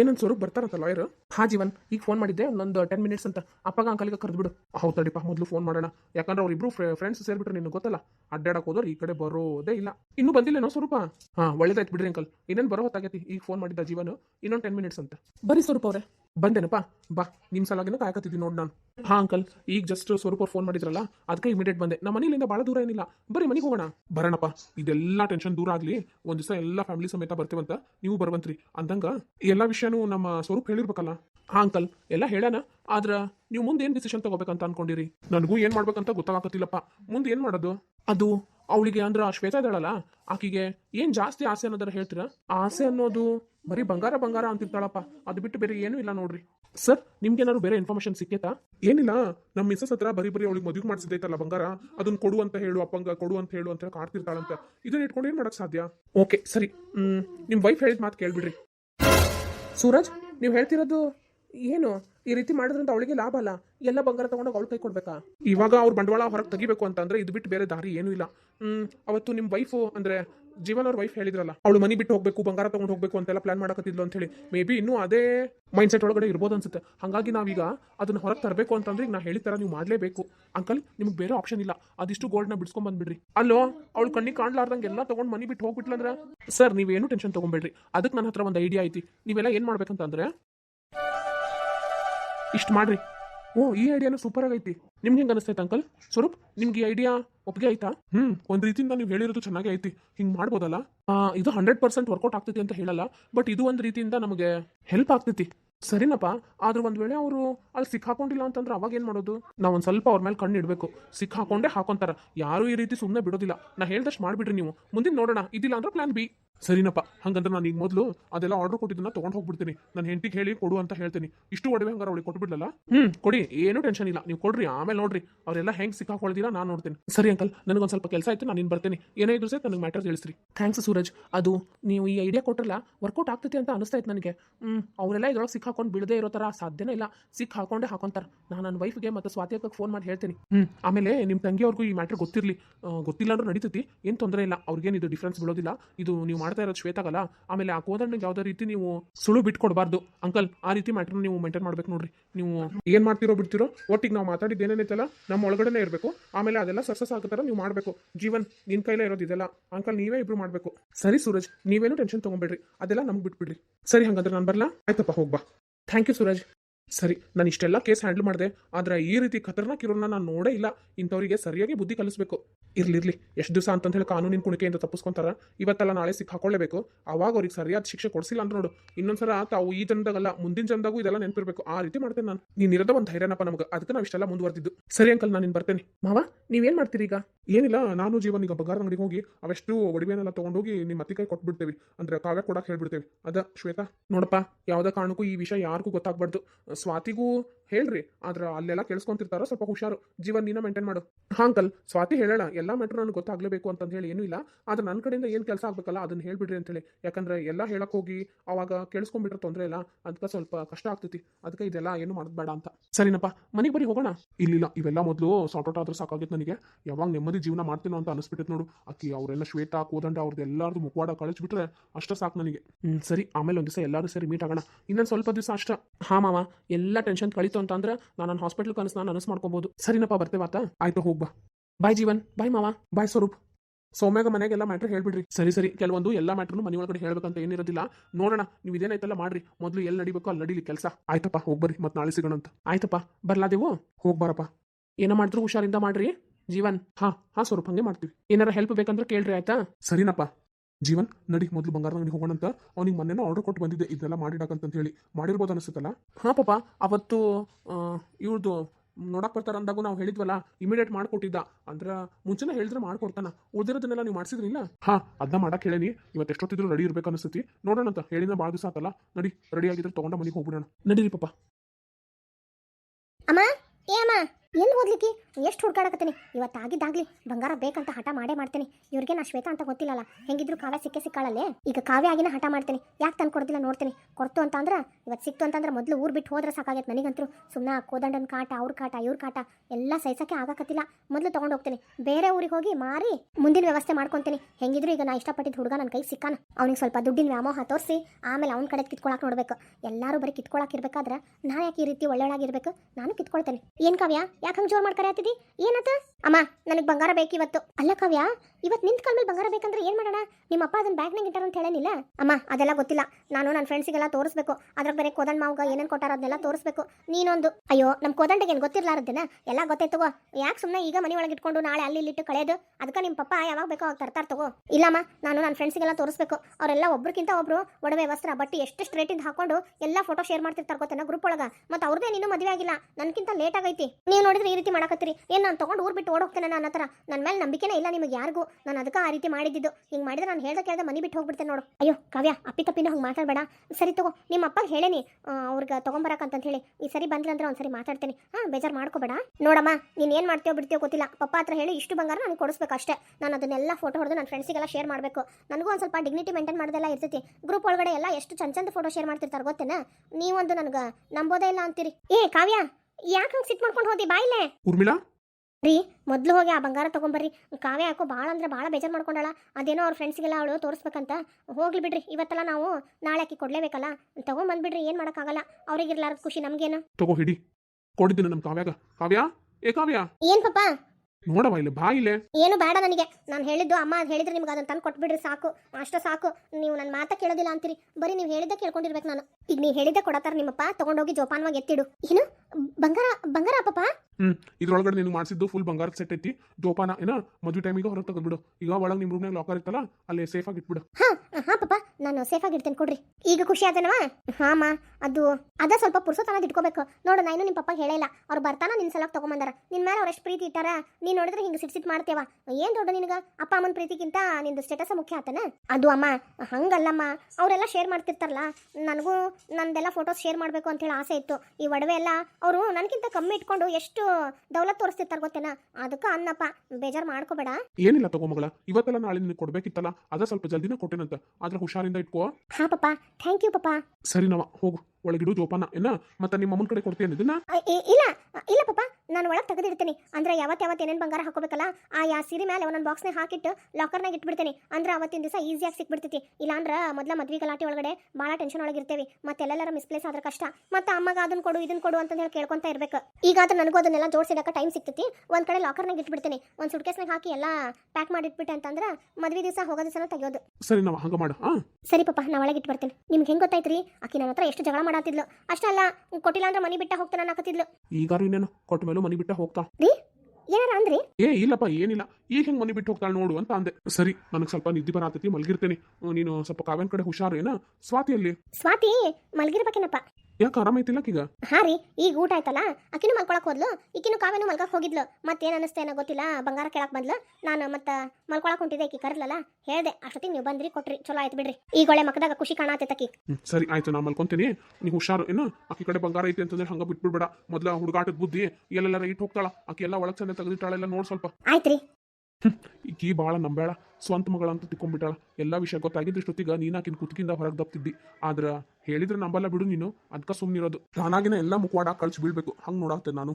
ಏನಂತ ಸ್ವರೂಪ್ ಬರ್ತಾರಂತ ಲಾಯರ್ ಹಾ ಜೀವನ್, ಈಗ ಫೋನ್ ಮಾಡಿದ್ದೆ, ಒಂದೊಂದು ಟೆನ್ ಮಿನಿಟ್ಸ್ ಅಂತ. ಅಪ್ಪಗ ಅಂಕಲ್ಗೆ ಕರೆದು ಬಿಡು. ಹೌದು ತಡಿಪ, ಮೊದಲು ಫೋನ್ ಮಾಡೋಣ. ಯಾಕಂದ್ರೆ ಅವ್ರಿಬ್ರು ಫ್ರೆಂಡ್ಸ್ ಸೇರ್ಬಿಟ್ರೆ ನಿನ್ನ ಗೊತ್ತಲ್ಲ ಅಡ್ಡಾಡಕ್ಕೆ ಹೋದ್ರೆ ಈ ಕಡೆ ಬರೋದೇ ಇಲ್ಲ. ಇನ್ನೂ ಬಂದಿಲ್ಲೇನೋ ಸ್ವರೂಪ? ಹಾ, ಒಳ್ಳೇದಾಯ್ತು ಬಿಡ್ರಿ ಅಂಕಲ್. ಇನ್ನೇನು ಬರೋ ಹೊತ್ತಾಗೈತಿ? ಈಗ ಫೋನ್ ಮಾಡಿದ್ದ ಜೀವನ, ಇನ್ನೊಂದು ಟೆನ್ ಮಿನಿಟ್ಸ್ ಅಂತ. ಬರೀ ಸ್ವರೂಪ ಅವ್ರೆ. ಬಂದೇನಪ್ಪ? ಬಾ ನಿಮ್ಮ ಸಲಾಗಿನ ಕಾಯಕತ್ತಿದ್ವಿ ನೋಡಿ ನಾನು. ಹಾ ಅಂಕಲ್ ಈಗ ಜಸ್ಟ್ ಸ್ವರೂಪ ಫೋನ್ ಮಾಡಿದ್ರಲ್ಲ, ಅದಕ್ಕೆ ಇಮಿಡಿಯೇಟ್ ಬಂದೆ. ನಮ್ಮ ಮನೆಯಿಂದ ಭಾಳ ದೂರ ಏನಿಲ್ಲ. ಬರೀ ಮನೆಗೆ ಹೋಗೋಣ. ಬರೋಣಪ್ಪ ಇದೆಲ್ಲ ಟೆನ್ಷನ್ ದೂರ ಆಗಲಿ. ಒಂದು ದಿವಸ ಎಲ್ಲ ಫ್ಯಾಮಿಲಿ ಸಮೇತ ಬರ್ತೇವಂತ ನೀವು ಬರ್ವಂತ್ರಿ. ಅಂದಂಗ ಎಲ್ಲ ವಿಷಯನೂ ನಮ್ಮ ಸ್ವರೂಪ ಹೇಳಿರ್ಬೇಕಲ್ಲ. ಹಾ ಅಂಕಲ್ ಎಲ್ಲ ಹೇಳೋಣ. ಆದ್ರೆ ನೀವು ಮುಂದೆ ಏನು ಡಿಸಿಷನ್ ತಗೋಬೇಕಂತ ಅನ್ಕೊಂಡಿರಿ? ನನಗೂ ಏನು ಮಾಡ್ಬೇಕಂತ ಗೊತ್ತಾಗತ್ತಿಲ್ಲಪ್ಪ ಮುಂದೆ ಏನು ಮಾಡೋದು? ಅದು ಅವಳಿಗೆ ಅಂದ್ರ ಆ ಶ್ವೇತಾ ಇದ್ದಾಳಲ್ಲ, ಆಕಿಗೆ ಏನ್ ಜಾಸ್ತಿ ಆಸೆ ಅನ್ನೋದರ ಹೇಳ್ತೀರಾ? ಆಸೆ ಅನ್ನೋದು ಬರೀ ಬಂಗಾರ ಬಂಗಾರ ಅಂತಿರ್ತಾಳಪ್ಪ. ಅದು ಬಿಟ್ಟು ಬೇರೆ ಏನೂ ಇಲ್ಲ ನೋಡ್ರಿ. ಸರ್ ನಿಮ್ಗೇನಾದ್ರು ಬೇರೆ ಇನ್ಫಾರ್ಮೇಶನ್ ಸಿಕ್ಕೇತಾ? ಏನಿಲ್ಲ ನಮ್ಮ ಮಿಸಸ್ ಹತ್ರ ಬರೀ ಬರೀ ಅವಳಿಗೆ ಮದುವೆ ಮಾಡಿಸಿದೈತಲ್ಲ ಬಂಗಾರ ಅದನ್ನ ಕೊಡು ಅಂತ ಹೇಳು, ಅಪ್ಪಂಗ ಕೊಡು ಅಂತ ಹೇಳು ಅಂತ ಕಾಡ್ತಿರ್ತಾಳಂತ. ಇದನ್ನ ಇಟ್ಕೊಂಡು ಏನ್ ಮಾಡಕ್ ಸಾಧ್ಯ? ಓಕೆ, ಸರಿ. ಹ್ಮ್, ನಿಮ್ ವೈಫ್ ಹೇಳಿದ ಮಾತು ಕೇಳ್ಬಿಡ್ರಿ. ಸೂರಜ್, ನೀವು ಹೇಳ್ತಿರೋದು ಏನು? ಈ ರೀತಿ ಮಾಡಿದ್ರಿಂದ ಅವಳಿಗೆ ಲಾಭ ಅಲ್ಲ? ಎಲ್ಲ ಬಂಗಾರ ತಗೊಂಡೋಗಿ ಅವಳು ಕೈ ಕೊಡ್ಬೇಕಾ? ಇವಾಗ ಅವ್ರ ಬಂಡವಾಳ ಹೊರಗೆ ತೆಗಿಬೇಕು ಅಂತಂದ್ರೆ ಇದು ಬಿಟ್ಟು ಬೇರೆ ದಾರಿ ಏನೂ ಇಲ್ಲ. ಅವತ್ತು ನಿಮ್ಮ ವೈಫು ಅಂದರೆ ಜೀವನ್ ಅವ್ರ ವೈಫ್ ಹೇಳಿದ್ರಲ್ಲ, ಅವಳು ಮನಿ ಬಿಟ್ಟು ಹೋಗಬೇಕು, ಬಂಗಾರ ತೊಗೊಂಡು ಹೋಗಬೇಕು ಅಂತೆಲ್ಲ ಪ್ಲಾನ್ ಮಾಡಕತ್ತಿದ್ಲು ಅಂತ ಹೇಳಿ. ಮೇ ಬಿ ಇನ್ನೂ ಅದೇ ಮೈಂಡ್ ಸೆಟ್ ಒಳಗಡೆ ಇರ್ಬೋದು ಅನ್ಸುತ್ತೆ. ಹಾಗಾಗಿ ನಾವೀಗ ಅದನ್ನ ಹೊರಗೆ ತರಬೇಕು ಅಂತಂದ್ರೆ ಈಗ ನಾ ಹೇಳಿದ ಥರ ನೀವು ಮಾಡಲೇಬೇಕು. ಅಂಕಲ್ ನಿಮ್ಗೆ ಬೇರೆ ಆಪ್ಷನ್ ಇಲ್ಲ. ಅದಿಷ್ಟು ಗೋಲ್ಡ್ನ ಬಿಡ್ಸ್ಕೊಂಡ್ ಬಂದ್ಬಿಡ್ರಿ. ಅಲ್ಲೋ, ಅವಳು ಕಣ್ಣಿಗೆ ಕಾಣ್ಲಾರ್ದಂಗೆ ಎಲ್ಲ ತಗೊಂಡು ಮನಿ ಬಿಟ್ಟು ಹೋಗ್ಬಿಟ್ಲಂದ್ರೆ ಸರ್ ನೀವೇನು ಟೆನ್ಷನ್ ತಗೊಬೇಡ್ರಿ. ಅದಕ್ಕೆ ನನ್ನ ಹತ್ರ ಒಂದು ಐಡಿಯಾ ಐತಿ. ನೀವೆಲ್ಲ ಏನು ಮಾಡ್ಬೇಕಂತಂದ್ರೆ, ಇಷ್ಟು ಮಾಡ್ರಿ. ಓ, ಈ ಐಡಿಯಾನು ಸೂಪರ್ ಆಗೈತಿ. ನಿಮ್ಗೆ ಹೆಂಗೆ ಅನಿಸ್ತೈತೆ ಅಂಕಲ್ ಸ್ವರೂಪ್, ನಿಮ್ಗೆ ಈ ಐಡಿಯಾ ಒಪ್ಪಿಗೆ ಆಯ್ತಾ? ಹ್ಮ್, ಒಂದ್ ರೀತಿಯಿಂದ ನೀವು ಹೇಳಿರೋದು ಚೆನ್ನಾಗೇ ಐತಿ. ಹಿಂಗ್ ಮಾಡ್ಬೋದಲ್ಲ? ಇದು ಹಂಡ್ರೆಡ್ ಪರ್ಸೆಂಟ್ ವರ್ಕೌಟ್ ಆಗ್ತೈತಿ ಅಂತ ಹೇಳಲ್ಲ ಬಟ್ ಇದು ಒಂದ್ ರೀತಿಯಿಂದ ನಮಗೆ ಹೆಲ್ಪ್ ಆಗ್ತೈತಿ. ಸರಿನಪ್ಪ, ಆದ್ರೆ ಒಂದ್ ವೇಳೆ ಅವರು ಅಲ್ಲಿ ಸಿಕ್ಕಾಕೊಂಡಿಲ್ಲ ಅಂತಂದ್ರೆ ಅವಾಗ ಏನ್ ಮಾಡೋದು? ನಾವ್ ಒಂದ್ ಸ್ವಲ್ಪ ಅವ್ರ ಮೇಲೆ ಕಣ್ಣು ಇಡಬೇಕು. ಸಿಕ್ಕಾಕೊಂಡೇ ಹಾಕೊಂತಾರ. ಯಾರು ಈ ರೀತಿ ಸುಮ್ಮನೆ ಬಿಡೋದಿಲ್ಲ. ನಾ ಹೇಳ್ದಷ್ಟು ಮಾಡ್ಬಿಡ್ರಿ ನೀವು. ಮುಂದಿನ ನೋಡೋಣ. ಇದಿಲ್ಲ ಅಂದ್ರೆ ಪ್ಲಾನ್ ಬಿ ಸರಿನಪ್ಪ ಹಂಗಂದ್ರೆ ನಾನು ಈಗ ಮೊದಲು ಅದೆಲ್ಲ ಆರ್ಡರ್ ಕೊಟ್ಟಿದ್ದನ್ನ ತೊಗೊಂಡು ಹೋಗ್ಬಿಡ್ತೀನಿ. ನನ್ನ ಹೆಂಡತಿಗೆ ಹೇಳಿ ಕೊಡು ಅಂತ ಹೇಳ್ತೀನಿ. ಇಷ್ಟು ಒಡವೆ ಹಂಗಾರ ಅವಳಿಗೆ ಕೊಟ್ಬಿಡ್ಲಲ್ಲ? ಹ್ಮ್. ಕೊಡಿ ಏನು ಟೆನ್ಷನ್ ಇಲ್ಲ. ನೀವು ಕೊಡ್ರಿ ಆಮೇಲೆ ನೋಡ್ರಿ. ಅವರೆಲ್ಲ ಹೆಂಗ್ ಸಿಕ್ಕಾಕೊಳ್ದಿಲ್ಲ ನಾನು ನೋಡ್ತೀನಿ. ಸರಿ ಅಂಕಲ್ ನನಗೊಂದು ಸ್ವಲ್ಪ ಕೆಲಸ ಆಯ್ತು ನಾನು ಇನ್ನು ಬರ್ತೀನಿ. ಏನೇ ಇದ್ರು ಸರ್ ನನಗೆ ಮ್ಯಾಟರ್ ತಿಳಿಸ್ರಿ. ಥ್ಯಾಂಕ್ಸ್ ಸೂರಜ್. ಅದು ನೀವು ಈ ಐಡಿಯಾ ಕೊಟ್ರಲ್ಲ ವರ್ಕೌಟ್ ಆಗ್ತೈತಿ ಅಂತ ಅನಿಸ್ತಾಯ್ತು ನನಗೆ. ಹ್ಮ್ ಅವರೆಲ್ಲ ಇದ್ರೊಳಗೆ ಸಿಕ್ಕಾಕೊಂಡು ಬಿಡದೇ ಇರೋ ಥರ ಸಾಧ್ಯನೇ ಇಲ್ಲ. ಸಿಕ್ ಹಾಕೊಂಡೇ ಹಾಕೊಂತಾರ. ನಾನು ನನ್ನ ವೈಫ್ಗೆ ಮತ್ತು ಸ್ವಾತಿಯಕ್ಕೆ ಫೋನ್ ಮಾಡಿ ಹೇಳ್ತೀನಿ. ಹ್ಮ್. ಆಮೇಲೆ ನಿಮ್ಮ ತಂಗಿಯವ್ರಿಗೂ ಈ ಮ್ಯಾಟ್ರ್ ಗೊತ್ತಿರಲಿ. ಗೊತ್ತಿಲ್ಲ ಅಂದ್ರೆ ನಡೀತೈತಿ. ಏನು ತೊಂದರೆ ಇಲ್ಲ. ಅವ್ರಿಗೇನು ಇದು ಡಿಫ್ರೆನ್ಸ್ ಬೀಳೋದಿಲ್ಲ. ಇದು ನೀವು ಮಾಡ್ತಾ ಇರೋದು ಶ್ವೇತಾಗಲ್ಲ ಆಮೇಲೆ ಆ ಕೋದಣ್ಣಗೆ ಯಾವುದೇ ರೀತಿ ನೀವು ಸುಳು ಬಿಟ್ಕೊಡ್ಬಾರ್ದು. ಅಂಕಲ್, ಆ ರೀತಿ ಮ್ಯಾಟ್ರ್ ನೀವು ಮೇಂಟೈನ್ ಮಾಡ್ಬೇಕು ನೋಡ್ರಿ. ನೀವು ಏನ್ ಮಾಡ್ತಿರೋ ಬಿಡ್ತಿರೋ, ಒಟ್ಟಿಗೆ ನಾವು ಮಾತಾಡಿದ್ದು ಏನೇನೈತಲ್ಲ ನಮ್ಮ ಒಳಗಡೆನೆ ಇರಬೇಕು. ಆಮೇಲೆ ಅದೆಲ್ಲ ಸಕ್ಸಸ್ ಆಗೋ ಥರ ನೀವು ಮಾಡಬೇಕು. ಜೀವನ್, ನಿನ್ ಕೈಲೇ ಇರೋದು ಇದೆಲ್ಲ. ಅಂಕಲ್, ನೀವೇ ಇಬ್ರು ಮಾಡಬೇಕು. ಸರಿ ಸೂರಜ್, ನೀವೇನು ಟೆನ್ಷನ್ ತಗೊಂಬೇಡ್ರಿ. ಅದೆಲ್ಲ ನಮ್ಗೆ ಬಿಟ್ಬಿಡ್ರಿ. ಸರಿ, ಹಂಗಂದ್ರೆ ನಾನು ಬರಲ್ಲ ಆಯ್ತಪ್ಪ ಹೋಗ್ಬಾ ಥ್ಯಾಂಕ್ ಯು ಸೂರಜ್. ಸರಿ, ನಾನು ಇಷ್ಟೆಲ್ಲ ಕೇಸ್ ಹ್ಯಾಂಡಲ್ ಮಾಡಿದೆ, ಆದ್ರೆ ಈ ರೀತಿ ಖತರ್ನಾಕ್ ಇರೋನ್ನ ನಾನು ನೋಡೇ ಇಲ್ಲ. ಇಂಥವರಿಗೆ ಸರಿಯಾಗಿ ಬುದ್ಧಿ ಕಲಿಸ್ಬೇಕು. ಇರ್ಲಿ ಇರ್ಲಿ, ಎಷ್ಟು ದಿವಸ ಅಂತ ಹೇಳಿ ಕಾನೂನಿನ ಕುಣಿಕೆಯಿಂದ ತಪ್ಪಿಸ್ಕೊಂತಾರ. ಇವತ್ತೆಲ್ಲ ನಾಳೆ ಸಿಕ್ಕಿ ಹಾಕೊಳ್ಳೇಬೇಕು. ಅವಾಗ ಅವ್ರಿಗೆ ಸರಿಯಾದ ಶಿಕ್ಷೆ ಕೊಡಿಸಿಲ್ಲ ಅಂತ ನೋಡು. ಇನ್ನೊಂದ್ಸಲ ತಾವು ಈ ಜನದಾಗಲ್ಲ ಮುಂದಿನ ಜನದಾಗೂ ಇದೆಲ್ಲ ನೆನಪಿರ್ಬೇಕು. ಆ ರೀತಿ ಮಾಡ್ತೇನೆ ನಾನು. ನೀನ್ ಇರೋದ ಒಂದು ಧೈರ್ಯನಪ್ಪ ನಮಗೆ. ಅದಕ್ಕೆ ನಾವು ಇಷ್ಟೆಲ್ಲ ಮುಂದುವರೆದಿದ್ದು. ಸರಿ ಅಂಕಲ್, ನಾನು ಬರ್ತೇನೆ. ಮಾವ, ನೀವೇನು ಮಾಡ್ತೀರಿ ಈಗ? ಏನಿಲ್ಲ, ನಾನು ಜೀವನ ಈಗ ಬಗಾರ ಅಂಗಡಿಗೆ ಹೋಗಿ ಅವೆಷ್ಟು ಒಡವೆನೆಲ್ಲ ತೊಗೊಂಡೋಗಿ ನಿಮ್ಮ ಅತ್ತಿ ಕೈ ಕೊಟ್ಬಿಡ್ತೇವೆ. ಅಂದ್ರೆ ಕಾವ್ಯ ಕೊಡಕ್ಕೆ ಹೇಳ್ಬಿಡ್ತೇವೆ. ಅದ ಶ್ವೇತಾ, ನೋಡಪ್ಪ, ಯಾವುದೇ ಕಾರಣಕ್ಕೂ ಈ ವಿಷಯ ಯಾರಿಗೂ ಗೊತ್ತಾಗ್ಬಾರ್ದು. ಸ್ವಾತಿಗೂ ಹೇಳ್ರಿ, ಆದ್ರೆ ಅಲ್ಲೆಲ್ಲ ಕೇಳಿಸ್ಕೊಂತಿರ್ತಾರೋ ಸ್ವಲ್ಪ ಹುಷಾರು. ಜೀವನ, ನೀನ ಮೇಂಟೈನ್ ಮಾಡು. ಹಾ ಅಂಕಲ್ ಸ್ವಾತಿ ಹೇಳೋಣ, ಎಲ್ಲ ಮ್ಯಾಟ್ರ್ ನನಗೆ ಗೊತ್ತಾಗಲೇಬೇಕು ಅಂತ ಹೇಳಿ ಏನೂ ಇಲ್ಲ. ಆದ್ರೆ ನನ್ನ ಕಡೆಯಿಂದ ಏನು ಕೆಲಸ ಆಗ್ಬೇಕಲ್ಲ ಅದನ್ನ ಹೇಳ್ಬಿಡ್ರಿ ಅಂತೇಳಿ. ಯಾಕಂದ್ರೆ ಎಲ್ಲ ಹೇಳಕ್ ಹೋಗಿ, ಅವಾಗ ಕೇಳಿಸ್ಕೊಂಡ್ಬಿಟ್ರೆ ತೊಂದರೆ ಇಲ್ಲ. ಅದಕ್ಕೆ ಸ್ವಲ್ಪ ಕಷ್ಟ ಆಗ್ತೈತಿ. ಅದಕ್ಕೆ ಇದೆಲ್ಲ ಏನು ಮಾಡೋದು ಬೇಡ ಅಂತ. ಸರಿನಪ್ಪ, ಮನೆಗೆ ಬರೀ ಹೋಗೋಣ? ಇಲ್ಲಿಲ್ಲ, ಇವೆಲ್ಲ ಮೊದಲು ಸಾರ್ಟ್ ಔಟ್ ಆದ್ರೆ ಸಾಕಾಗಿತ್ತು ನನಗೆ. ಯಾವಾಗ ನೆಮ್ಮದಿ ಜೀವನ ಮಾಡ್ತೀನೋ ಅಂತ ಅನಿಸ್ಬಿಟ್ಟಿತ್ತು ನೋಡು. ಅಕ್ಕಿ ಅವರೆಲ್ಲ ಶ್ವೇತ, ಕೋದಂಡ ಅವ್ರದ್ದು ಎಲ್ಲರದು ಮುಖವಾಡ ಕಳಿಸ್ಬಿಟ್ರೆ ಅಷ್ಟೇ ಸಾಕು ನನಗೆ. ಸರಿ, ಆಮೇಲೆ ಒಂದು ದಿವಸ ಎಲ್ಲರೂ ಸೇರಿ ಮೀಟ್ ಆಗೋಣ. ಇನ್ನೊಂದು ಸ್ವಲ್ಪ ದಿವಸ ಅಷ್ಟ. ಹಾ ಮಾವ ಎಲ್ಲ ಟೆನ್ಷನ್ ಕಳೀತು ಅಂತಂದ್ರೆ ನಾನು ನನ್ನ ಹಾಸ್ಪಿಟಲ್ ಕನಸು ನಾನು ಅನಸ್ ಮಾಡ್ಕೋಬಹುದು ಸರಿನಪ್ಪ ಬರ್ತೇವಾತ ಆಯ್ತು ಹೋಗ್ಬಾ ಬಾಯ್ ಜೀವನ್. ಬಾಯ್ ಮಾವ. ಬಾಯ್ ಸ್ವರೂಪ್. ಸೌಮ್ಯಾಗ ಮನೆಗೆಲ್ಲ ಮ್ಯಾಟ್ರ್ ಹೇಳ್ಬಿಡ್ರಿ. ಸರಿ ಸರಿ. ಕೆಲವೊಂದು ಎಲ್ಲ ಮ್ಯಾಟ್ರೂ ಮನೆ ಒಳಗಡೆ ಹೇಳ್ಬೇಕಂತ ಏನಿರೋದಿಲ್ಲ. ನೋಡೋಣ, ನೀವು ಇದೇನಾಯ್ತಲ್ಲ ಮಾಡ್ರಿ. ಮೊದಲು ಎಲ್ಲಿ ನಡಿಬೇಕು ಅಲ್ಲಿ ನಡೀಲಿ ಕೆಲಸ. ಆಯ್ತಪ್ಪ ಹೋಗ್ಬರ್ರಿ ಮತ್ತೆ ನಾಳೆ ಸಿಗೋಣ ಅಂತ. ಆಯ್ತಪ್ಪ, ಬರ್ಲಾದೇವು? ಹೋಗ್ಬಾರಪ್ಪ ಏನೋ ಮಾಡಿದ್ರು ಹುಷಾರಿಂದ ಮಾಡ್ರಿ. ಜೀವನ್, ಹಾ ಹಾ, ಸ್ವರೂಪ್, ಹಂಗೆ ಮಾಡ್ತೀವಿ. ಏನಾರ ಹೆಲ್ಪ್ ಬೇಕಂದ್ರೆ ಕೇಳ್ರಿ, ಆಯ್ತಾ? ಸರಿನಪ್ಪ. ಜೀವನ್, ನಡಿ, ಮೊದಲು ಬಂಗಾರದ ಅಂಗಡಿ ಹೋಗೋಣಂತ ಅವ್ನಿಗೆ ಮೊನ್ನೆ ಆರ್ಡರ್ ಕೊಟ್ಟು ಬಂದಿದ್ದೆ. ಇದೆಲ್ಲ ಮಾಡಿಡಕಂತ ಹೇಳಿ. ಮಾಡಿರ್ಬೋದು ಅನಿಸುತ್ತಲ್ಲ? ಹಾಂ ಪಾಪ, ಅವತ್ತು ಇವ್ರದ್ದು ನೋಡಕ್ ಬರ್ತಾರ ಅಂದಾಗ ನಾವು ಹೇಳಿದ್ವಲ್ಲ ಇಮಿಡಿಯೇಟ್ ಮಾಡಿಕೊಟ್ಟಿದ್ದ. ಅಂದ್ರ ಮುಂಚೆನೇ ಹೇಳಿದ್ರೆ ಮಾಡ್ಕೊಡ್ತಾನ. ಉಳಿದಿರೋದನ್ನೆಲ್ಲ ನೀವು ಮಾಡ್ಸಿದ್ರಿಲ್ಲ? ಹಾ ಅದನ್ನ ಮಾಡಕ್ ಹೇಳಿನಿ. ಇವತ್ತು ಎಷ್ಟೊತ್ತಿದ್ರು ರೆಡಿ ಇರ್ಬೇಕು ಅನಿಸ್ತಿ. ನೋಡೋಣ ಅಂತ ಹೇಳಿದ ಭಾಳ ದಿವಸ ಆತಲ್ಲ. ನಡಿ ರೆಡಿ ಆಗಿದ್ರೆ ತಗೊಂಡ ಮನೆಗೆ ಹೋಗ್ಬಿಡೋಣ. ನಡೀರಿ ಪಾಪ. ಅಮ್ಮ ಎಲ್ಲಿ ಓದ್ಲಿಕ್ಕೆ? ಎಷ್ಟು ಹುಡ್ಕಾಡಕತ್ತೀನಿ? ಇವತ್ತು ಆಗಿದ್ದಾಗ್ಲಿ ಬಂಗಾರ ಬೇಕಂತ ಹಠ ಮಾಡೇ ಮಾಡ್ತೀನಿ. ಇವ್ರಿಗೆ ನಾ ಶ್ವೇತಾ ಅಂತ ಗೊತ್ತಿಲ್ಲಲ್ಲ. ಹೆಂಗಿದ್ರು ಕಾವ್ಯ ಸಿಕ್ಕೇ ಸಿಕ್ಕಾಳಲ್ಲೇ? ಈಗ ಕಾವ್ಯ ಆಗಿನ ಹಠ ಮಾಡ್ತೀನಿ. ಯಾಕೆ ತಂದು ಕೊಡೋದಿಲ್ಲ ನೋಡ್ತೀನಿ. ಕೊಡ್ತು ಅಂತ ಅಂದ್ರೆ ಇವತ್ತು ಸಿಕ್ತು ಅಂತಂದ್ರೆ ಮೊದಲು ಊರು ಬಿಟ್ಟು ಹೋದ್ರೆ ಸಾಕಾಗೈತೆ ನನಗಂತೂ ಸುಮ್ಮನೆ ಕೋದಂಡನ ಕಾಟ, ಅವ್ರ ಕಾಟ, ಇವ್ರ ಕಾಟ ಎಲ್ಲ ಸಹಿಸಕ್ಕೆ ಆಗಕತ್ತಿಲ್ಲ. ಮೊದಲು ತೊಗೊಂಡು ಹೋಗ್ತೀನಿ. ಬೇರೆ ಊರಿಗೆ ಹೋಗಿ ಮಾರಿ ಮುಂದಿನ ವ್ಯವಸ್ಥೆ ಮಾಡ್ಕೊತೀನಿ. ಹೆಂಗಿದ್ರು ಈಗ ನಾ ಇಷ್ಟಪಟ್ಟಿದ್ದ ಹುಡುಗ ನನ್ನ ಕೈ ಸಿಕ್ಕಾನ. ಅವ್ನಿಗೆ ಸ್ವಲ್ಪ ದುಡ್ಡಿನ ವ್ಯಾಮೋಹ ತೋರಿಸಿ, ಆಮೇಲೆ ಅವ್ನ ಕಡೆ ಕಿತ್ಕೊಳಕ್ ನೋಡ್ಬೇಕು. ಎಲ್ಲರೂ ಬರೀ ಕಿತ್ಕೊಳಕ್ ಇರ್ಬೇಕಾದ್ರೆ ನಾ ಯಾಕೆ ಈ ರೀತಿ ಒಳ್ಳೆಯೊಳಗಿರ್ಬೇಕು ನಾನು ಕಿತ್ಕೊಳ್ತೇನೆ. ಏನ್ ಕಾವ್ಯ? ಯಾಕೆ ಹಂಗೆ ಜೋರ್ ಮಾಡ್ಕರೆ ಆತಿದಿ ಏನತ್ತ ಅಮ್ಮ, ನನಗೆ ಬಂಗಾರ ಬೇಕು ಇವತ್ತು. ಅಲ್ಲ ಕಾವ್ಯ ಇವತ್ತು ನಿಂತ ಕಾಲ ಮೇಲೆ ಬಂಗಾರ ಬೇಕಂದ್ರೆ ಏನು ಮಾಡೋಣ? ನಿಮ್ಮ ಅಪ್ಪ ಅದನ್ನ ಬ್ಯಾಗ್ನಾಗ ಇಟ್ಟಾರ ಅಂತ ಹೇಳಲಿಲ್ಲ ಅಮ್ಮ, ಅದೆಲ್ಲ ಗೊತ್ತಿಲ್ಲ. ನಾನು ನನ್ನ ಫ್ರೆಂಡ್ಸಿಗೆಲ್ಲ ತೋರಿಸ್ಬೇಕು. ಅದ್ರಾಗ ಬೇರೆ ಕೋದಂಡ ಮಾವ್ಗ ಏನೇನು ಕೊಟ್ಟಾರ ಅದನ್ನೆಲ್ಲ ತೋರಿಸ್ಬೇಕು. ನೀನೊಂದು, ಅಯ್ಯೋ ನಮ್ಮ ಕೋದಂಡಿಗೆ ಏನು ಗೊತ್ತಿರ್ಲಾರದ್ದೇನ? ಎಲ್ಲ ಗೊತ್ತಾಯ್ತು ತಗೋ. ಯಾಕೆ ಸುಮ್ಮನೆ ಈಗ ಮನೆ ಒಳಗೆ ಇಟ್ಕೊಂಡು ನಾಳೆ ಅಲ್ಲಿ ಇಲ್ಲಿಟ್ಟು ಕಳೆಯೋದು ಅದಕ್ಕೆ ನಿಮ್ಮ ಪಪ್ಪ ಯಾವಾಗ ಬೇಕೋ ಅವಾಗ ತರ್ತಾರ ತಗೋ. ಇಲ್ಲಮ್ಮ, ನಾನು ನನ್ನ ಫ್ರೆಂಡ್ಸಿಗೆಲ್ಲ ತೋರಿಸ್ಬೇಕು. ಅವರೆಲ್ಲ ಒಬ್ರಿಗಿಂತ ಒಬ್ರು ಒಡವೆ, ವಸ್ತ್ರ, ಬಟ್ಟೆ ಎಷ್ಟು ಸ್ಟ್ರೇಟಿಂದ ಹಾಕೊಂಡು ಎಲ್ಲ ಫೋಟೋ ಶೇರ್ ಮಾಡ್ತಿರ್ತಾರೆ ಗೊತ್ತೇನ ಗ್ರೂಪ್ ಒಳಗ. ಮತ್ತೆ ಅವ್ರದೇ ನೀನು ಮದುವೆ ಆಗಿಲ್ಲ. ನನಗಿಂತ ಲೇಟ್ ಆಗೈತಿ. ನೀವು ನೋಡಿದ್ರೆ ಈ ರೀತಿ ಮಾಡಕತ್ತೀರಿ? ಏನ್ ನಾನು ತೊಗೊಂಡು ಊರ್ ಬಿಟ್ಟು ಓಡೋಗ್ತೇನೆ ನನ್ನ ಹತ್ರ ನನ್ನ ಮೇಲೆ ನಂಬಿಕೆನೇ ಇಲ್ಲ ನಿಮಗೆ ಯಾರಿಗೂ. ನಾನು ಅದಕ್ಕೆ ಆ ರೀತಿ ಮಾಡಿದ್ದು ಹಿಂಗೆ ಮಾಡಿದ್ರೆ ನಾನು ಹೇಳ್ದ ಕೇಳ್ದೆ ಮನೆ ಬಿಟ್ಟು ಹೋಗ್ಬಿಡ್ತೇನೆ ನೋಡು. ಅಯ್ಯೋ, ಕಾವ್ಯ, ಅಪ್ಪಿ ತಪ್ಪಿನ ಹಂಗೆ ಮಾತಾಡಬೇಡ. ಸರಿ ತಗೋ, ನಿಮ್ಮ ಅಪ್ಪಗೆ ಹೇಳೇನಿ. ಅವ್ರಿಗೆ ತೊಗೊಂಬರಕಂತ ಹೇಳಿ. ಈ ಸರಿ ಬಂದ್ರಂದ್ರೆ ಒಂದ್ಸರಿ ಮಾತಾಡ್ತೀನಿ. ಹಾಂ, ಬೇಜಾರು ಮಾಡ್ಕೋಬೇಡ. ನೋಡಮ್ಮ, ನೀನು ಏನು ಮಾಡ್ತೀಯೋ ಬಿಡ್ತೀಯೋ ಗೊತ್ತಿಲ್ಲ. ಪಪ್ಪ ಹತ್ರ ಹೇಳಿ ಇಷ್ಟು ಬಂಗಾರ ನನಗೆ ಕೊಡಿಸ್ಬೇಕು ಅಷ್ಟೇ. ನಾನು ಅದನ್ನೆಲ್ಲ ಫೋಟೋ ಹೊಡೆದು ನನ್ನ ಫ್ರೆಂಡ್ಸಿಗೆಲ್ಲ ಶೇರ್ ಮಾಡಬೇಕು. ನನಗೂ ಒಂದು ಸ್ವಲ್ಪ ಡಿಗ್ನಿಟಿ ಮೇಂಟೈನ್ ಮಾಡೋದೆಲ್ಲ ಇರ್ತೈತಿ. ಗ್ರೂಪ್ ಒಳಗಡೆ ಎಲ್ಲ ಎಷ್ಟು ಚಂದ ಚಂದ ಫೋಟೋ ಶೇರ್ ಮಾಡ್ತಿರ್ತಾರೆ ಗೊತ್ತೇನ? ನೀವೊಂದು ನನಗೆ ನಂಬೋದೇ ಇಲ್ಲ ಅಂತೀರಿ. ಏ, ಕಾವ್ಯ! ಯಾಕೆ ಹಂಗೆ ಸಿಟ್ ಮಾಡ್ಕೊಂಡು ಹೋದಿ ಬಾಯಿಲೆ ಊರ್ಮಿಳಾ? ರೀ ಮೊದಲು ಹೋಗಿ ಆ ಬಂಗಾರ ತೊಗೊಂಬರ್ರಿ. ಕಾವ್ಯ ಯಾಕೋ ಭಾಳ ಅಂದ್ರೆ ಭಾಳ ಬೇಜಾರು ಮಾಡ್ಕೊಂಡಳ. ಅದೇನೋ ಅವ್ರ ಫ್ರೆಂಡ್ಸ್ಗೆಲ್ಲ ಅವಳು ತೋರಿಸ್ಬೇಕಂತ. ಹೋಗ್ಲಿ ಬಿಡ್ರಿ ಇವತ್ತೆಲ್ಲ ನಾವು ನಾಳೆ ಆಕಿ ಕೊಡ್ಲೇಬೇಕಲ್ಲ? ತೊಗೊಂಬಂದ್ಬಿಡ್ರಿ ಏನು ಮಾಡೋಕ್ಕಾಗಲ್ಲ. ಅವ್ರಿಗಿರ್ಲಾರ್ದ ಖುಷಿ ನಮಗೇನು? ತಗೋ ಹಿಡಿ. ಕೊಡಿದ್ದೀನಿ ನಮ್ಮ ಕಾವ್ಯಾಗ. ಕಾವ್ಯ? ಏ ಕಾವ್ಯ? ಏನು ಪಾಪ ನೋಡವ ಇಲ್ಲಿ ಬಾ ಏನು ಬೇಡ ನನಗೆ. ನಾನು ಹೇಳಿದ್ದು ಅಮ್ಮ ಅದು ಹೇಳಿದ್ರೆ ನಿಮ್ಗೆ ಅದನ್ನ ತಂದು ಕೊಟ್ಬಿಡ್ರಿ ಸಾಕು. ಅಷ್ಟು ಸಾಕು. ನೀವು ನನ್ನ ಮಾತ ಕೇಳೋದಿಲ್ಲ ಅಂತೀರಿ. ಬರೀ ನೀವು ಹೇಳಿದ್ದೆ ಕೇಳ್ಕೊಂಡಿರ್ಬೇಕು ನಾನು. ಈಗ ನೀವು ಹೇಳಿದ್ದೆ ಕೊಡತ್ತಾರ ನಿಮ್ಮಪ್ಪ. ತಗೊಂಡೋಗಿ ಜೋಪಾನವಾಗಿ ಎತ್ತಿಡು. ಏನು? ಬಂಗಾರ ಬಂಗಾರ ಪಾಪ ಇದ್ರೊಳಗಡೆ ನೀನು ಮಾಡಿಸಿದ್ದು ಫುಲ್ ಬಂಗಾರದ ಸೆಟ್ ಐತಿ. ಜೋಪಾನ, ಏನ, ಮದುವೆ ಟೈಮಿಗೆ ಹೊರಗೆ ತೆಗೆದ್ಬಿಡು ಈಗ ಒಳಗೆ ನಿಮ್ಮ ರೂಮ್ನಾಗ ಲಾಕರ್ ಇತ್ತಲ್ಲ, ಅಲ್ಲಿ ಸೇಫ್ ಆಗಿ ಇಟ್ಬಿಡು. ಹಾ ಹಾ ಪಾಪ ನಾನು ಸೇಫ್ ಆಗಿ ಇಡ್ತೇನೆ ಕೊಡ್ರಿ. ಈಗ ಖುಷಿ ಆದನವಾ ಹಾಮ ಅದು, ಅದ ಸ್ವಲ್ಪ ಪುರ್ಸೋತನದ ಇಟ್ಕೋಬೇಕು. ನೋಡು ನಾನು ನಿಮ್ಮ ಪಪ್ಪ ಹೇಳಿಲ್ಲ ಅವ್ರು ಬರ್ತಾನ ನಿನ್ನ ಸಲಕ್ ತಗೊಂಬಂದಾರ. ನಿನ್ ಮೇಲೆ ಅವ್ರು ಎಷ್ಟು ಪ್ರೀತಿ ಇಟ್ಟಾರ? ನೀನು ನೋಡಿದ್ರೆ ಹಿಂಗೆ ಸಿಟ್ ಸಿಟ್ ಮಾಡ್ತೇವ. ಏನು ದೊಡ್ಡ ನಿನಗ? ಅಪ್ಪ, ಅಮ್ಮನ ಪ್ರೀತಿಗಿಂತ ನಿಂದು ಸ್ಟೇಟಸ್ ಮುಖ್ಯ ಆತನ? ಅದು ಅಮ್ಮ, ಹಂಗಲ್ಲಮ್ಮ. ಅವರೆಲ್ಲ ಶೇರ್ ಮಾಡ್ತಿರ್ತಾರಲ್ಲ, ನನಗೂ ನಂದೆಲ್ಲ ಫೋಟೋಸ್ ಶೇರ್ ಮಾಡಬೇಕು ಅಂತ ಹೇಳಿ ಆಸೆ ಇತ್ತು. ಈ ಒಡವೆ ಎಲ್ಲ, ಅವರು ನನಗಿಂತ ಕಮ್ಮಿ ಇಟ್ಕೊಂಡು ಎಷ್ಟು ದೌಲತ್ ತೋರಿಸ್ತಿರ್ತಾರ ಗೊತ್ತೇನ? ಅದಕ್ಕ ಅನ್ನಪ್ಪ ಬೇಜಾರ್ ಮಾಡ್ಕೋಬೇಡ. ಏನಿಲ್ಲ ತಗೋ ಮಗಳ ಇವತ್ತೆಲ್ಲ ನಾಳೆ ನಿನಗೆ ಕೊಡ್ಬೇಕಿತ್ತಲ್ಲ ಅದ ಸ್ವಲ್ಪ ಜಲ್ದಿನ ಕೊಟ್ಟೆನಂತ ಆದ್ರೆ ಹುಷಾರಿಂದ ಇಟ್ಕೋ. ಹಾ ಪಪ್ಪ ಥ್ಯಾಂಕ್ ಯು ಪಪ್ಪ. ಸರಿ ನವ ಹೋಗು. ಒಳಗಿಡು ಜೋಪಾನ ಏನ? ಮತ್ತೆ ನಿಮ್ಮ ಅಮ್ಮನ ಕಡೆ ಕೊಡ್ತೀನಿ ಇದನ್ನ ಇಲ್ಲ. ಇಲ್ಲ ಪಾಪ ನಾನು ಒಳಗೆ ತೆಗೆದಿಡ್ತೀನಿ ಅಂದ್ರೆ ಯಾವತ್ತ ಯಾವತ್ತು ಏನೇನು ಬಂಗಾರ ಹಾಕೋಬೇಕಲ್ಲ ಆ ಯಾ ಸೀರೆ ಮೇಲೆ ಒಂದೊಂದು ಬಾಕ್ಸ್ನಾಗ ಹಾಕಿಟ್ಟು ಲಾಕರ್ನಾಗ ಇಟ್ಬಿಡ್ತೀನಿ. ಅಂದ್ರೆ ಅವತ್ತಿನ ದಿವಸ ಈಸಿಯಾಗಿ ಸಿಕ್ಬಿಡ್ತೈತಿ. ಇಲ್ಲಾಂದ್ರೆ ಮೊದಲ ಮದ್ವೆ ಗಲಾಟೆ ಒಳಗಡೆ ಭಾಳ ಟೆನ್ಷನ್ ಒಳಗಿರ್ತೇವೆ. ಮತ್ತೆ ಎಲ್ಲೆಲ್ಲರ ಮಿಸ್ಪ್ಲೇಸ್ ಆದ್ರೆ ಕಷ್ಟ. ಮತ್ತೆ ಅಮ್ಮಗ ಅದನ್ನ ಕೊಡು ಇದನ್ನ ಕೊಡು ಅಂತ ಹೇಳಿ ಕೇಳ್ಕೊಂತ ಇರ್ಬೇಕು. ಈಗ ನನಗೂ ಅದನ್ನೆಲ್ಲ ಜೋಡಿಸಿಡಕ್ಕೆ ಟೈಮ್ ಸಿಗ್ತೈತಿ ಒಂದ್ ಕಡೆ ಲಾಕರ್ನಾಗ ಇಟ್ಬಿಡ್ತೀನಿ. ಒಂದು ಸುಟ್ಕೇಸ್ನಾಗ ಹಾಕಿ ಎಲ್ಲ ಪ್ಯಾಕ್ ಮಾಡಿ ಇಟ್ಬಿಟ್ಟೆ ಅಂತಂದ್ರೆ ಮದ್ವೆ ದಿವಸ ಹೋಗೋ ದಿವಸನ ತೆಗೆಯೋದು. ಸರಿ ನಾವು ಹಂಗ ಮಾಡು ಸರಿ ಪಾಪ ನಾ ಒಳಗೆ ಇಟ್ಬಿಡ್ತೀನಿ ನಿಮ್ಗೆ ಹೆಂಗೆ ಗೊತ್ತಾಯ್ತ್ರಿ? ಆಕಿ ನನ್ನ ಹತ್ರ ಎಷ್ಟು ಜಗಳ ಮಾಡತ್ತಿದ್ಲು ಅಷ್ಟಲ್ಲ ಕೊಟ್ಟಿಲ್ಲ ಅಂದ್ರೆ ಮನಿ ಬಿಟ್ಟ ಹೋಗ್ತಾನ ಅನ್ನಕತ್ತಿದ್ಲು. ಈಗಾರು ಇನ್ನೇನು? ಕೊಟ್ಟ ಮೇಲೂ ಮನಿ ಬಿಟ್ಟ ಹೋಗ್ತಾ? ಏನಾರ ಅಂದ್ರಿ? ಏ ಇಲ್ಲಪ್ಪ ಏನಿಲ್ಲ. ಈಗ ಹೆಂಗ್ ಮನಿ ಬಿಟ್ಟು ಹೋಗ್ತಾಳೆ ನೋಡು ಅಂತ ಅಂದೆ. ಸರಿ ನನಗೆ ಸ್ವಲ್ಪ ನಿದ್ದೆ ಬರತೈತಿ ಮಲಗಿರ್ತೇನೆ. ನೀನು ಸ್ವಲ್ಪ ಕಾವ್ಯನ್ ಕಡೆ ಹುಷಾರು ಏನ? ಸ್ವಾತಿಯಲ್ಲಿ. ಸ್ವಾತಿ ಮಲ್ಗಿರ್ಬೇಕೇನಪ್ಪ. ಯಾಕೆ ಆರಾಮಾಯ್ತಿಲ್ಲ ಈಗ ಹಾ ರೀ ಈಗ ಊಟ ಆಯ್ತಲ್ಲ ಅಕ್ಕಿನೂ ಮಲ್ಕೊಳಕ್ ಹೋದ್ಲು ಇಕ್ಕಿನೂ ಕಾವೇನು ಮಲ್ಕಕ್ ಹೋಗಿದ್ಲು ಮತ್ತೇನು ಅನಿಸ್ತೇನೋ ಗೊತ್ತಿಲ್ಲ ಬಂಗಾರ ಕೇಳಕ್ ಬಂದ್ಲು ನಾನು ಮತ್ತ ಮಲ್ಕೊಳಕ್ ಹೊಂಟಿದ್ದೆ ಆಕಿ ಕರ್ಲಲ್ಲ ಹೇಳ್ದೆ ಅಷ್ಟೊತ್ತಿಗೆ ನೀವು ಬಂದ್ರಿ ಕೊಟ್ರಿ ಚಲೋ ಆಯ್ತು ಬಿಡ್ರಿ. ಈಗ ಒಳ್ಳೆ ಮಕ್ಕದಾಗ ಖುಷಿ ಕಾಣತೈತಕಿ ತಕ್ಕಿ ಸರಿ ಆಯ್ತು ನಾ ಮಲ್ಕೊಂತೀನಿ ನೀವು ಹುಷಾರು ಏನು ಆಕಿ ಕಡೆ ಬಂಗಾರ ಐತಿ ಅಂತಂದ್ರೆ ಹಂಗ ಬಿಟ್ಬಿಡ್ಬೇಡ ಮೊದ್ಲ ಹುಡುಗಾಟದ ಬುದ್ಧಿ ಎಲ್ಲೆಲ್ಲ ಇಟ್ಟು ಹೋಗ್ತಾಳ ಆಕಿ ಎಲ್ಲ ಒಳಗ್ ಚಂದ ತೆಗೆದಿಟ್ಟಾಳೆಲ್ಲ ನೋಡ್ ಸ್ವಲ್ಪ. ಆಯ್ತ್ರಿ ಈಕಿ ಭಾಳ ನಂಬೇಳ ಸ್ವಂತ ಮಗಳಂತ ತಿಕ್ಕೊಂಡ್ಬಿಟ್ಟಾಳ ಎಲ್ಲ ವಿಷಯ ಗೊತ್ತಾಗಿದ್ದು ಇಷ್ಟೊತ್ತಿಗೆ ನೀನು ಆಕಿನ ಕುತ್ತಿಗಿಂದ ಹೊರಗೆ ದಪ್ತಿದ್ದಿ. ಆದ್ರ ಹೇಳಿದ್ರೆ ನಂಬಲ್ಲ ಬಿಡು ನೀನು ಅದಕ್ಕೆ ಸುಮ್ಮನಿರೋದು ನಾನಾಗಿನ ಎಲ್ಲ ಮುಖವಾಡ ಕಳ್ಸಿ ಬೀಳ್ಬೇಕು, ಹಂಗೆ ನೋಡಾಕ್ತೇನೆ ನಾನು.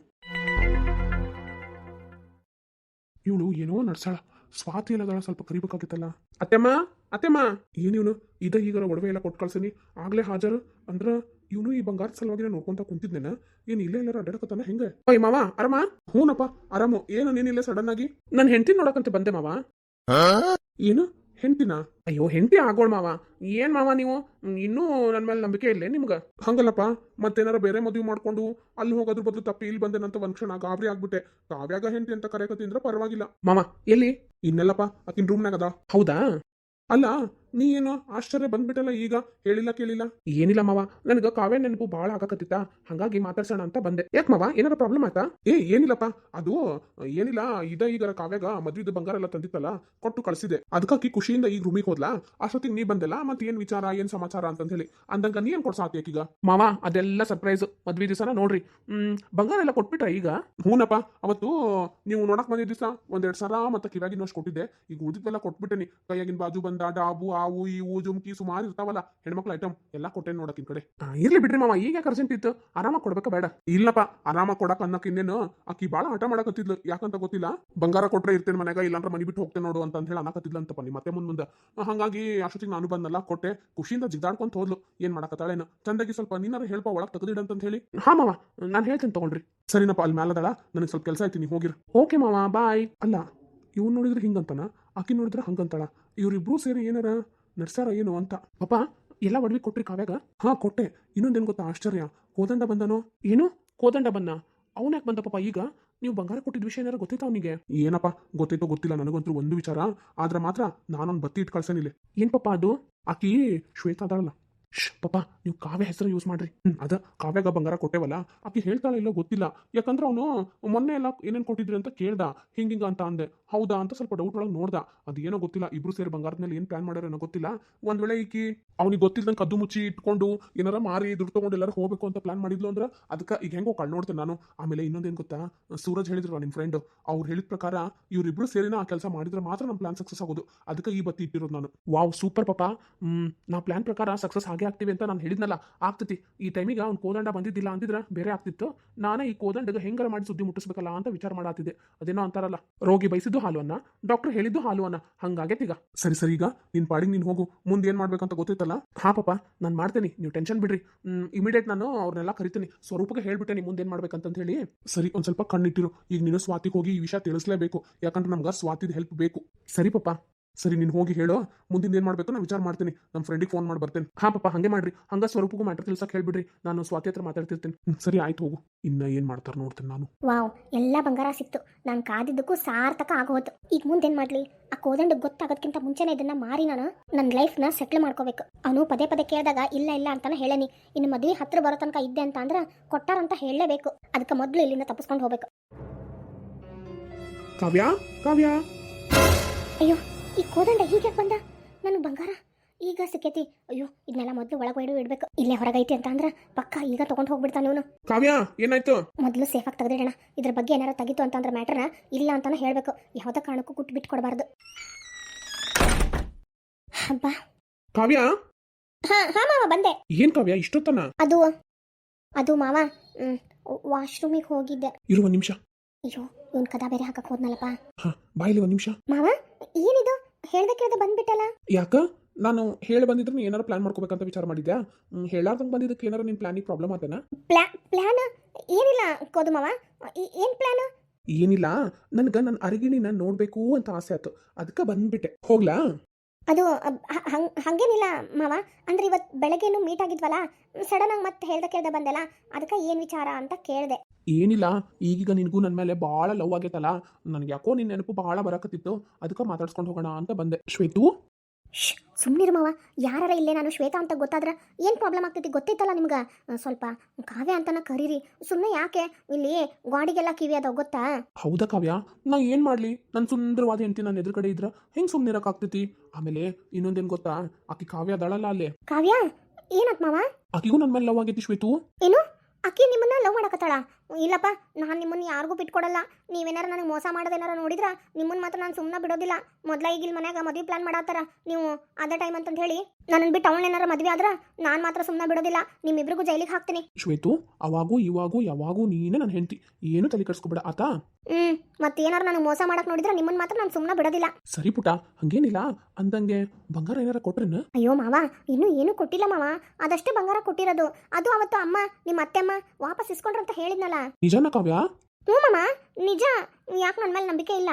ಇವಳು ಏನೋ ನಡ್ಸಾಳ, ಸ್ವಾತಿ ಎಲ್ಲದಾಳ ಸ್ವಲ್ಪ ಕರಿಬೇಕಾಗಿತ್ತಲ್ಲ. ಅತ್ತೆಮ್ಮ ಅತ್ತೆಮ್ಮ! ಏನಿವನು ಇದ ಈಗರ ಒಡವೆ ಎಲ್ಲ ಕೊಟ್ಟು ಕಳ್ಸೀನಿ, ಆಗ್ಲೇ ಹಾಜರು? ಅಂದ್ರ ಇವನು ಈ ಬಂಗಾರದ ಸಲುವಾಗಿ ನೋಡ್ಕೊಂತ ಕುಂತಿದ್ನೇನ? ಏನ್ ಇಲ್ಲೇ ಎಲ್ಲರೂ ಅಡ್ಡಾಡಕತ್ತಾನ ಹೆಂಗ? ಓಯ್ ಮಾವ, ಅರಮ? ಹೂನಪ್ಪ ಆರಾಮು ಏನು ನೀನಿಲ್ಲೇ ಸಡನ್ ಆಗಿ? ನನ್ನ ಹೆಂಡತಿ ನೋಡಕಂತ ಬಂದೆ ಮಾವ. ಏನು? ಹೆಂಡತಿನ? ಅಯ್ಯೋ, ಹೆಂಡತಿ ಆಗೋಳ್ ಮಾವ. ಏನ್ ಮಾವ ನೀವು? ಇನ್ನೂ ನನ್ನ ಮೇಲೆ ನಂಬಿಕೆ ಇಲ್ಲೇ ನಿಮ್ಗ? ಹಂಗಲ್ಲಪ್ಪ, ಮತ್ತೇನಾರ ಬೇರೆ ಮದುವೆ ಮಾಡ್ಕೊಂಡು ಅಲ್ಲಿ ಹೋಗೋದ್ರ ಬದಲು ತಪ್ಪಿ ಇಲ್ಲಿ ಬಂದೇನಂತ ಒಂದ್ ಕ್ಷಣ ಗಾಬರಿ ಆಗ್ಬಿಟ್ಟೆ. ಕಾವ್ಯಾಗ ಹೆಂಡತಿ ಅಂತ ಕರೆಯಕತ್ತಿಂದ್ರ ಪರವಾಗಿಲ್ಲ. ಮಾವ, ಎಲ್ಲಿ? ಇನ್ನೆಲ್ಲಪ್ಪ, ಆಕಿನ ರೂಮ್ನಾಗ ಅದ ಹೌದಾ? ಅಲ್ಲ ನೀ ಏನೋ ಆಶ್ಚರ್ಯ ಬಂದ್ಬಿಟ್ಟಲ್ಲ ಈಗ? ಹೇಳಿಲ್ಲ, ಕೇಳಿಲ್ಲ? ಏನಿಲ್ಲ ಮಾವ, ನನಗೆ ಕಾವ್ಯ ನೆನಪು ಭಾಳ ಆಗಕತ್ತಿತ್ತ. ಹಂಗಾಗಿ ಮಾತಾಡ್ಸೋಣ ಅಂತ ಬಂದೆ. ಯಾಕೆ ಮಾವ, ಏನಾರ ಪ್ರಾಬ್ಲಮ್ ಆಯ್ತಾ? ಏ, ಏನಿಲ್ಲಪ್ಪ. ಅದು, ಏನಿಲ್ಲ, ಇದ ಈಗ ಕಾವ್ಯಾಗ ಮದ್ವಿದ ಬಂಗಾರ ಎಲ್ಲ ತಂದಿತ್ತಲ್ಲ, ಕೊಟ್ಟು ಕಳ್ಸಿದೆ. ಅದಕ್ಕಾಕಿ ಖುಷಿಯಿಂದ ಈಗ ರೂಮಿಗೆ ಹೋದ್ಲಾ? ಅಷ್ಟೊತ್ತಿಗೆ ನೀ ಬಂದಿಲ್ಲ, ಮತ್ತೆ ಏನ್ ವಿಚಾರ, ಏನ್ ಸಮಾಚಾರ ಅಂತ ಹೇಳಿ. ಅಂದಂಗ ನೀ ಏನ್ ಕೊಡ್ಸಾತಿ ಈಗ? ಮಾವ, ಅದೆಲ್ಲ ಸರ್ಪ್ರೈಸ್ ಮದ್ವೆ ದಿವಸನ ನೋಡ್ರಿ. ಹ್ಮ್, ಬಂಗಾರ ಎಲ್ಲ ಕೊಟ್ಬಿಟ್ರ ಈಗ? ಹೂನಪ್ಪ, ಅವತ್ತು ನೀವು ನೋಡಕ್ ಬಂದಿದ್ದ ದಿವಸ ಒಂದೆರಡು ಸಲ ಮತ್ತೆ ಕಿವಾಗಿನಷ್ಟು ಕೊಟ್ಟಿದ್ದೆ. ಈಗ ಉಳಿದಿದ್ದೆಲ್ಲ ಕೊಟ್ಬಿಟ್ಟೇನಿ. ಕೈಯಾಗಿನ ಬಾಜು ಬಂದ, ಡಾಬು ಆವು ಇವು ಜುಮ್ಕಿ ಸುಮಾರು ಇರ್ತಾವಲ್ಲ, ಹೆಣ್ಮಕ್ಳು ಐಟಮ್ ಎಲ್ಲ ಕೊಟ್ಟೇನು ನೋಡಕ್ ಕಡೆ. ಇರ್ಲಿ ಬಿಡ್ರಿ ಮಾವ ಈಗ ಅರ್ಜೆಂಟ್ ಇತ್ತು. ಆರಾಮ ಕೊಡ್ಬೇಕ ಬೇಡ. ಇಲ್ಲಪ್ಪ ಆರಾಮ ಕೊಡಕ್ ಅನ್ನಕ್ ಇನ್ನೇನು, ಆಕಿ ಬಾಳ ಆಟ ಮಾಡಕತ್ತಿದ್ಲು. ಯಾಕಂತ ಗೊತ್ತಿಲ್ಲ? ಬಂಗಾರ ಕೊಟ್ರೆ ಇರ್ತೇನೆ ಮನೆಗ ಇಲ್ಲಾಂದ್ರೆ ಮನಿ ಬಿಟ್ಟು ಹೋಗ್ತೇನೆ ನೋಡು ಅಂತ ಹೇಳಿ ಅನ್ನಕತ್ತಿದ್ಲು ಅಂತಪ್ಪ ನೀ ಮತ್ತೆ ಮುಂದೆ ಹಂಗಾಗಿ ಅಷ್ಟೊತ್ತಿಗೆ ನಾನು ಬಂದಲ್ಲ ಕೊಟ್ಟೆ. ಖುಷಿಯಿಂದ ಜಿಗ್ದಾಡ್ಕೊಂತ ಹೋದ್ಲು. ಏನ್ ಮಾಡಕತ್ತಾಳೇನು? ಚಂದಾಗಿ ಸ್ವಲ್ಪ ನೀನಾರ ಹೇಳ್ಪ, ಒಳಗೆ ತೆಗೆದಿಡ ಅಂತ ಹೇಳಿ. ಹಾ ಮಾವ, ನಾನು ಹೇಳ್ತೇನೆ ತಗೊಂಡ್ರಿ. ಸರಿನಪ್ಪ ಅಲ್ಲಿ ಮೇಲದಳ ನನಗೆ ಸ್ವಲ್ಪ ಕೆಲಸ ಐತಿ ನೀವು ಹೋಗಿರು. ಓಕೆ ಮಾವ, ಬಾಯ್. ಅಲ್ಲ, ಇವ್ನು ನೋಡಿದ್ರೆ ಹಿಂಗಂತಾನ? ಆಕಿ ನೋಡಿದ್ರೆ ಹಂಗಂತಾಳ. ಇವ್ರಿಬ್ರು ಸೇರಿ ಏನಾರ ನರ್ಸಾರ ಏನು ಅಂತ. ಪಾಪ, ಎಲ್ಲ ಒಡವಿ ಕೊಟ್ರಿ ಕಾವ್ಯಾಗ? ಹಾ, ಕೊಟ್ಟೆ. ಇನ್ನೊಂದೇನು ಗೊತ್ತಾ? ಆಶ್ಚರ್ಯ. ಕೋದಂಡ ಬಂದನೋ? ಏನು? ಕೋದಂಡ ಬಂದ ಅವನ್ಯಾಕೆ ಬಂದ ಪಾಪ ಈಗ? ನೀವು ಬಂಗಾರ ಕೊಟ್ಟಿದ್ದ ವಿಷಯ ಏನಾರ ಗೊತ್ತಿತ್ತ ಅವನಿಗೆ? ಏನಪ್ಪ ಗೊತ್ತಿತ್ತೋ ಗೊತ್ತಿಲ್ಲ. ನನಗಂತೂ ಒಂದು ವಿಚಾರ. ಆದ್ರೆ ಮಾತ್ರ ನಾನೊಂದು ಬತ್ತಿ ಇಟ್ಟು ಕಳ್ಸೇನಿಲ್ಲ. ಏನ್ ಪಾಪ ಅದು? ಆಕಿ ಶ್ವೇತಾ ಅದಾಳಲ್ಲ. ಶ್ ಪಾಪ ನೀವು ಕಾವ್ಯ ಹೆಸರು ಯೂಸ್ ಮಾಡ್ರಿ. ಅದ ಕಾವ್ಯಾಗ ಬಂಗಾರ ಕೊಟ್ಟೇವಲ್ಲ, ಆಕೆ ಹೇಳ್ತಾಳೆ ಇಲ್ಲೋ ಗೊತ್ತಿಲ್ಲ. ಯಾಕಂದ್ರೆ ಅವನು ಮೊನ್ನೆ ಎಲ್ಲ ಏನೇನು ಕೊಟ್ಟಿದ್ರಿ ಅಂತ ಕೇಳ್ದ. ಹಿಂಗಿಂಗ ಅಂತ ಅಂದೆ. ಹೌದಾ ಅಂತ ಸ್ವಲ್ಪ ಡೌಟ್ ಒಳಗೆ ನೋಡ್ದ. ಅದೇನೋ ಗೊತ್ತಿಲ್ಲ, ಇಬ್ರು ಸೇರಿ ಬಂಗಾರದ ಮೇಲೆ ಏನು ಪ್ಲಾನ್ ಮಾಡ್ಯಾರೇನೋ ಗೊತ್ತಿಲ್ಲ. ಒಂದ್ ವೇಳೆ ಈಕಿ ಅವ್ನಿಗೆ ಗೊತ್ತಿಲ್ದಂಗೆ ಕದ್ದು ಮುಚ್ಚಿ ಇಟ್ಕೊಂಡು ಏನಾರ ಮಾರಿ ದುಡ್ಡು ತೊಗೊಂಡು ಎಲ್ಲರೂ ಹೋಗ್ಬೇಕು ಅಂತ ಪ್ಲಾನ್ ಮಾಡಿದ್ಲು ಅಂದ್ರೆ ಅದಕ್ಕೆ ಈಗ ಹೆಂಗೋ ಕಳ್ ನೋಡ್ತೇನೆ ನಾನು. ಆಮೇಲೆ ಇನ್ನೊಂದೇನು ಗೊತ್ತಾ? ಸೂರಜ್ ಹೇಳಿದ್ರು ನಿಮ್ಮ ಫ್ರೆಂಡ್ ಅವ್ರು ಹೇಳಿದ ಪ್ರಕಾರ ಇವರಿಬ್ರು ಸೇರಿನ ಆ ಕೆಲಸ ಮಾಡಿದ್ರೆ ಮಾತ್ರ ನಮ್ಮ ಪ್ಲಾನ್ ಸಕ್ಸಸ್ ಆಗೋದು. ಅದಕ್ಕೆ ಈ ಬತ್ತಿ ಇಟ್ಟಿರೋದು ನಾನು. ವಾವ್ ಸೂಪರ್ ಪಾಪ ನಾ ಪ್ಲಾನ್ ಪ್ರಕಾರ ಸಕ್ಸಸ್ ಆಗ್ತೀವಿ ಅಂತ ನಾನು ಹೇಳಿದ್ನಲ್ಲ, ಆಗ್ತೈತಿ. ಈ ಟೈಮಿಗೆ ಅವ್ನು ಕೋದಂಡ ಬಂದಿದ್ದಿಲ್ಲ ಅಂದಿದ್ರೆ ಬೇರೆ ಆಗ್ತಿತ್ತು. ನಾನೇ ಈ ಕೋದಂಡಗೆ ಹೆಂಗಾರ ಮಾಡಿ ಸುದ್ದಿ ಮುಟ್ಟಿಸ್ಬೇಕಲ್ಲ ಅಂತ ವಿಚಾರ ಮಾಡಾತಿದ್ದೆ. ಅದೇನೋ ಅಂತಾರಲ್ಲ, ರೋಗಿ ಬಯಸಿದ್ದು ಹಾಲು ಅನ್ನ ಡಾಕ್ಟರ್ ಹೇಳಿದ್ದು ಹಾಲು ಅನ್ನ ಹಂಗಾಗೈತೀಗ ಸರಿ ಸರಿ, ಈಗ ನಿನ್ ಪಾಡಿಗೆ ನೀನು ಹೋಗು. ಮುಂದೆ ಏನ್ ಮಾಡ್ಬೇಕಂತ ಗೊತ್ತಿತ್ತಲ್ಲ ಹಾ, ಪಾಪ, ನಾನು ಮಾಡ್ತೇನೆ. ನೀವು ಟೆನ್ಷನ್ ಬಿಡ್ರಿ. ಇಮಿಡಿಯೇಟ್ ನಾನು ಅವ್ರನ್ನೆಲ್ಲ ಕರಿತೀನಿ. ಸ್ವರೂಪಕ್ಕೆ ಹೇಳ್ಬಿಟ್ಟೆ ಮುಂದೆ ಏನ್ ಮಾಡ್ಬೇಕಂತ ಹೇಳಿ. ಸರಿ, ಒಂದ್ ಸ್ವಲ್ಪ ಕಣ್ಣಿಟ್ಟಿರು. ಈಗ ನೀನು ಸ್ವಾತಿಗೆ ಹೋಗಿ ಈ ವಿಷಯ ತಿಳಿಸ್ಲೇಬೇಕು. ಯಾಕಂದ್ರೆ ನಮ್ಗೆ ಸ್ವಾತಿದ್ ಹೆಲ್ಪ್ ಬೇಕು. ಸರಿ, ಪಾಪ. ಸರಿ ನೀನು ಹೋಗಿ ಹೇಳೋ. ಮುಂದಿನ ಏನು ಮಾಡಬೇಕು ನಾನು ವಿಚಾರ ಮಾಡ್ತೀನಿ. ನಮ್ಮ ಫ್ರೆಂಡಿಗೆ ಫೋನ್ ಮಾಡಿ ಬರ್ತೇನೆ. ಹಾಂ ಪಾಪ ಹಂಗೆ ಮಾಡ್ರಿ. ಹಂಗ ಸ್ವರೂಪಗೂ ಮ್ಯಾಟರ್ ತಿಳ್ಸಕ್ಕೆ ಹೇಳ್ಬಿಡ್ರಿ. ನಾನು ಸ್ವಾತಿ ಹತ್ರ ಮಾತಾಡ್ತಿರ್ತೀನಿ. ಸರಿ ಆಯ್ತು ಹೋಗು. ಇನ್ನ ಏನು ಮಾಡ್ತಾರೆ ನೋಡ್ತೇನೆ ನಾನು. ವಾವ್ ಎಲ್ಲ ಬಂಗಾರ ಸಿಕ್ತು. ನಾನು ಕಾದಿದ್ದಕ್ಕೂ ಸಾರ್ಥಕ ಆಗೋತು ಈಗ ಮುಂದೇನ್ ಮಾಡ್ಲಿ? ಆ ಕೋದಂಡ ಗೊತ್ತಾಗೋದ್ಕಿಂತ ಮುಂಚೆನೆ ಇದನ್ನ ಮಾರಿ ನಾನು. ನನ್ನ ಲೈಫ್ನ ಸೆಟ್ಲ್ ಮಾಡ್ಕೋಬೇಕು. ಅವನು ಪದೇ ಪದೇ ಕೇಳಿದಾಗ ಇಲ್ಲ ಇಲ್ಲ ಅಂತಾನೆ ಹೇಳೇನಿ. ಇನ್ನು ಮದುವೆ ಹತ್ರ ಬರೋ ತನಕ ಇದ್ದೆ ಅಂತ ಅಂದ್ರೆ ಕೊಟ್ಟಾರಂತ ಹೇಳಲೇಬೇಕು. ಅದಕ್ಕೆ ಮೊದಲು ಇಲ್ಲಿಂದ ತಪ್ಪಿಸ್ಕೊಂಡು ಹೋಗ್ಬೇಕು. ಕಾವ್ಯ ಕಾವ್ಯ. ಅಯ್ಯೋ ಈ ಕೋದಂಡ ಹೀಗೆ ಬಂದ? ನನಗೆ ಬಂಗಾರ. ಈಗ ಸಿಕ್ಕೈತಿ. ಅಯ್ಯೋ ಇದನ್ನೆಲ್ಲ ಮೊದಲು ಒಳಗೆ ಒಯ್ದು ಇಡ್ಬೇಕು. ಇಲ್ಲೇ ಹೊರಗೈತಿ ಅಂತ ಅಂದ್ರೆ ಪಕ್ಕ ಈಗ ತಗೊಂಡು ಹೋಗ್ಬಿಡ್ತಾನೆ ಇವನು. ಕಾವ್ಯ ಏನಾಯ್ತು? ಮೊದಲು ಸೇಫಾಗಿ ತೆಗೆದಿಡೋಣ. ಇದ್ರ ಬಗ್ಗೆ ಏನಾರ ತೆಗಿತು ಅಂತಂದ್ರೆ ಮ್ಯಾಟ್ರನ ಇಲ್ಲ ಅಂತಾನೆ ಹೇಳಬೇಕು. ಯಾವುದೇ ಕಾರಣಕ್ಕೂ ಕುಟ್ಟು ಬಿಟ್ಟು ಕೊಡಬಾರ್ದು ಹಬ್ಬ. ಕಾವ್ಯ? ಹಾ ಹಾ ಮಾವ ಬಂದೆ. ಏನ್ ಕಾವ್ಯ ಇಷ್ಟೊತ್ತನ? ಅದು ಅದು ಮಾವ ವಾಶ್ರೂಮಿಗೆ ಹೋಗಿದ್ದೆ. ಇರುವ ನಿಮಿಷ. ಅಯ್ಯೋ ಇವನ್ ಕದಾ ಬೇರೆ ಹಾಕಕ್ ಹೋದ್ನಲ್ಲಪ್ಪ. ಹಾ ಬಾಯಿಲಿ ಒಂದ್ ನಿಮಿಷ. ಮಾವ ಏನಿದು? ಹೇಳ್ದೆ ಕೇಳ್ದೆ ಬಂದ್ಬಿಟ್ಟಲ್ಲ? ಯಾಕ? ನಾನು ಹೇಳಿ ಬಂದಿದ್ರೆ ನೀ ಏನಾರ ಪ್ಲಾನ್ ಮಾಡ್ಕೋಬೇಕಂತ ವಿಚಾರ ಮಾಡಿದ್ಯಾ? ಹೇಳಾರ್ದಂಗೆ ಬಂದಿದ್ದಕ್ಕೆ ಏನಾರ ನಿನ್ ಪ್ಲಾನಿಗೆ ಪ್ರಾಬ್ಲಮ್ ಆತೇನಾ? ಪ್ಲಾನ್ ಪ್ಲಾನ್ ಏನಿಲ್ಲ ಕೋದು ಮಾವ. ಏನು ಏನ್ ಪ್ಲಾನ್ ಏನಿಲ್ಲ. ನನ್ಗ ನನ್ನ ಅರಿಗಿಣಿನ ನೋಡ್ಬೇಕು ಅಂತ ಆಸೆ ಆಯ್ತು ಅದಕ್ಕೆ ಬಂದ್ಬಿಟ್ಟೆ. ಹೋಗ್ಲಾ? ಅದು ಹಂಗೆ, ಹಂಗೇನಿಲ್ಲ ಮಾವ. ಅಂದ್ರೆ ಇವತ್ತು ಬೆಳಗ್ಗೆನು ಮೀಟ್ ಆಗಿದ್ವಲ್ಲ ಸಡನ್ ಆಗಿ ಮತ್ತೆ ಹೇಳ್ದ ಕೇಳ್ದೆ ಬಂದೆಲ್ಲ, ಅದಕ್ಕೆ ಏನ್ ವಿಚಾರ ಅಂತ ಕೇಳ್ದೆ. ಏನಿಲ್ಲ, ಈಗೀಗ ನಿನಗೂ ನನ್ನ ಮೇಲೆ ಭಾಳ ಲವ್ ಆಗೈತಲ್ಲ ನನಗೆ ಯಾಕೋ ನಿನ್ನ ನೆನಪು ಭಾಳ ಬರಕತ್ತಿತ್ತು, ಅದಕ್ಕೆ ಮಾತಾಡ್ಸ್ಕೊಂಡು ಹೋಗೋಣ ಅಂತ ಬಂದೆ. ಶ್ವೇತು? ಸುಮ್ಮನಿರು ಮಾವ. ಯಾರ ಇಲ್ಲೇ ನಾನು ಶ್ವೇತಾ ಅಂತ ಗೊತ್ತಾದ್ರೆ ಏನು ಪ್ರಾಬ್ಲಮ್ ಆಗ್ತೈತಿ ಗೊತ್ತೈತಲ್ಲ ನಿಮ್ಗೆ? ಸ್ವಲ್ಪ ಕಾವ್ಯ ಅಂತನ ಕರೀರಿ. ಸುಮ್ಮನೆ ಯಾಕೆ? ಇಲ್ಲಿ ಗಾಡಿಗೆಲ್ಲ ಕಿವಿ ಅದಾವ ಗೊತ್ತಾ? ಹೌದಾ ಕಾವ್ಯ? ನಾ ಏನು ಮಾಡಲಿ? ನನ್ನ ಸುಂದರವಾದ ಹೆಂಡತಿ ನನ್ನ ಎದುರುಗಡೆ ಇದ್ರ ಹೆಂಗೆ ಸುಮ್ಮನೆ ಇರೋಕ್ಕಾಗ್ತೈತಿ ಆಮೇಲೆ ಇನ್ನೊಂದೇನು ಗೊತ್ತಾ? ಆಕಿ ಕಾವ್ಯ ಅದಾಳಲ್ಲ ಅಲ್ಲೇ. ಕಾವ್ಯ ಏನತ್ ಮಾವ? ಆಕಿಗೂ ನನ್ನ ಮೇಲೆ ಲವ್ ಆಗೈತಿ ಶ್ವೇತು. ಏನು? ಅಕ್ಕಿ ನಿಮ್ಮನ್ನ ಲವ್ ಮಾಡಕತ್ತಾಳ? ಇಲ್ಲಪ್ಪ ನಾನು ನಿಮ್ಮನ್ನು ಯಾರಿಗೂ ಬಿಟ್ಕೊಡಲ್ಲ ನೀವೇನಾರ ನನಗೆ ಮೋಸ ಮಾಡೋದೇನಾರ ನೋಡಿದ್ರೆ ನಿಮ್ಮನ್ನ ಮಾತ್ರ ನಾನು ಸುಮ್ಮನೆ ಬಿಡೋದಿಲ್ಲ. ಮೊದ್ಲ ಈಗ ಇಲ್ಲಿ ಮನ್ಯಾಗ ಮದುವೆ ಪ್ಲಾನ್ ಮಾಡತ್ತಾರ. ನೀವು ಅದ ಟೈಮ್ ಅಂತಂದು ಹೇಳಿ ನನ್ನ ಬಿಟ್ಟು ಅವ್ನ ಏನಾರ ಮದುವೆ ಆದ್ರೆ ನಾನು ಮಾತ್ರ ಸುಮ್ಮನೆ ಬಿಡೋದಿಲ್ಲ. ನಿಮ್ಮಿಬ್ಬರಿಗೂ ಜೈಲಿಗೆ ಹಾಕ್ತೀನಿ. ಶ್ವೇತು ಅವಾಗೂ ಇವಾಗೂ ಯಾವಾಗೂ ನೀನೇ ನನ್ನ ಹೆಂಡತಿ. ಏನು ತಲೆ ಕಡಿಸ್ಕೊಬೇಡ ಆತಾ? ಹ್ಮ್ ಮತ್ತೆ ಏನಾರ ನನಗೆ ಮೋಸ ಮಾಡಕ್ ನೋಡಿದ್ರೆ ನಿಮ್ಮನ್ನ ಮಾತ್ರ ನಾನು ಸುಮ್ಮನೆ ಬಿಡೋದಿಲ್ಲ. ಸರಿ ಪುಟ ಹಂಗೇನಿಲ್ಲ. ಅಂದಂಗೆ ಬಂಗಾರ ಏನಾರ ಕೊಟ್ರೇನ? ಅಯ್ಯೋ ಮಾವ ಇನ್ನೂ ಏನು ಕೊಟ್ಟಿಲ್ಲ ಮಾವ. ಅದಷ್ಟೇ ಬಂಗಾರ ಕೊಟ್ಟಿರೋದು. ಅದು ಅವತ್ತು ಅಮ್ಮ ನಿಮ್ಮ ಅತ್ತೆಮ್ಮ ವಾಪಸ್ ಇಸ್ಕೊಂಡ್ರಂತ ಅಂತ ಹೇಳಿದ್ನಲ್ಲ. ನಿಜಾನ ಕಾವ್ಯ ಹ್ಞೂ ಮಾಮ ನಿಜ. ಯಾಕೆ ನನ್ನ ಮೇಲೆ ನಂಬಿಕೆ ಇಲ್ಲ?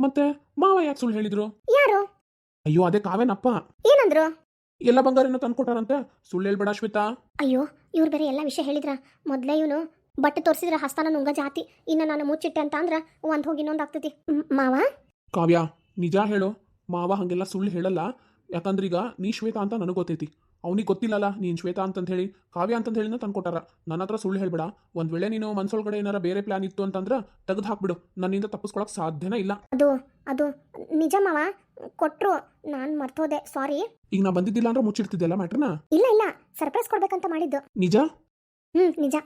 ಮತ್ತೆ ಮಾವ ಯಾಕೆ ಸುಳ್ಳು ಹೇಳಿದ್ರು? ಯಾರು? ಅಯ್ಯೋ ಅದೇ ಕಾವ್ಯನಪ್ಪ. ಏನಂದ್ರು? ಎಲ್ಲ ಬಂಗಾರನ ತಂದ್ಕೊಟ್ಟಾರಂತೆ ಸುಳ್ಳು ಹೇಳ್ಬೇಡ ಶ್ವೇತಾ. ಅಯ್ಯೋ ಇವ್ರು ಬೇರೆ ಎಲ್ಲ ವಿಷಯ ಹೇಳಿದ್ರ. ಮೊದಲೇ ಇವನು ಬಟ್ಟೆ ತೋರಿಸಿದ್ರೆ ಹಸ್ತಾನ ನುಂಗ ಜಾತಿ. ಇನ್ನು ನಾನು ಮುಚ್ಚಿಟ್ಟೆ ಅಂತ ಅಂದ್ರ ಒಂದ್ ಹೋಗಿ ಇನ್ನೊಂದು ಆಗ್ತೈತಿ. ಮ್- ಮಾವ? ಕಾವ್ಯ ನಿಜ ಹೇಳು. ಮಾವ ಹಂಗೆಲ್ಲ ಸುಳ್ಳು ಹೇಳಲ್ಲ. ಯಾಕಂದ್ರೆ ಈಗ ನೀ ಶ್ವೇತಾ ಅಂತ ನನಗೆ ಗೊತ್ತೈತಿ. ಅವ್ನಿಗೆ ಗೊತ್ತಿಲ್ಲಲ್ಲ ನೀನು ಶ್ವೇತಾ ಅಂತಂತ ಹೇಳಿ ಕಾವ್ಯ ಅಂತಂತ ಹೇಳಿನ ತಂದ್ಕೊಟ್ಟಾರ. ನನ್ನ ಹತ್ರ ಸುಳ್ಳು ಹೇಳ್ಬೇಡ. ಒಂದು ವೇಳೆ ನೀನು ಮನ್ಸೊಳಗಡೆ ಏನಾರ ಬೇರೆ ಪ್ಲಾನ್ ಇತ್ತು ಅಂತಂದ್ರೆ ತೆಗೆದು ಹಾಕ್ಬಿಡು. ನನ್ನಿಂದ ತಪ್ಪಿಸ್ಕೊಳಕ್ ಸಾಧ್ಯನೇ ಇಲ್ಲ. ಅದು ಅದು ನಿಜ ಮಾವ. ಕೊಟ್ಟರು ನಾನು ಮರ್ತೋದೆ. ಸಾರಿ ಈಗ ನಾ ಬಂದಿದ್ದಿಲ್ಲ ಅಂದ್ರೆ ಮುಚ್ಚಿಡ್ತಿದ್ದೆಲ್ಲ ಮ್ಯಾಟ್ರನ ಇಲ್ಲ ಇಲ್ಲ. ಸರ್ಪ್ರೈಸ್ ಕೊಡ್ಬೇಕಂತ ಮಾಡಿದ್ದು. ನಿಜ? ಹ್ಮ್ ನಿಜ.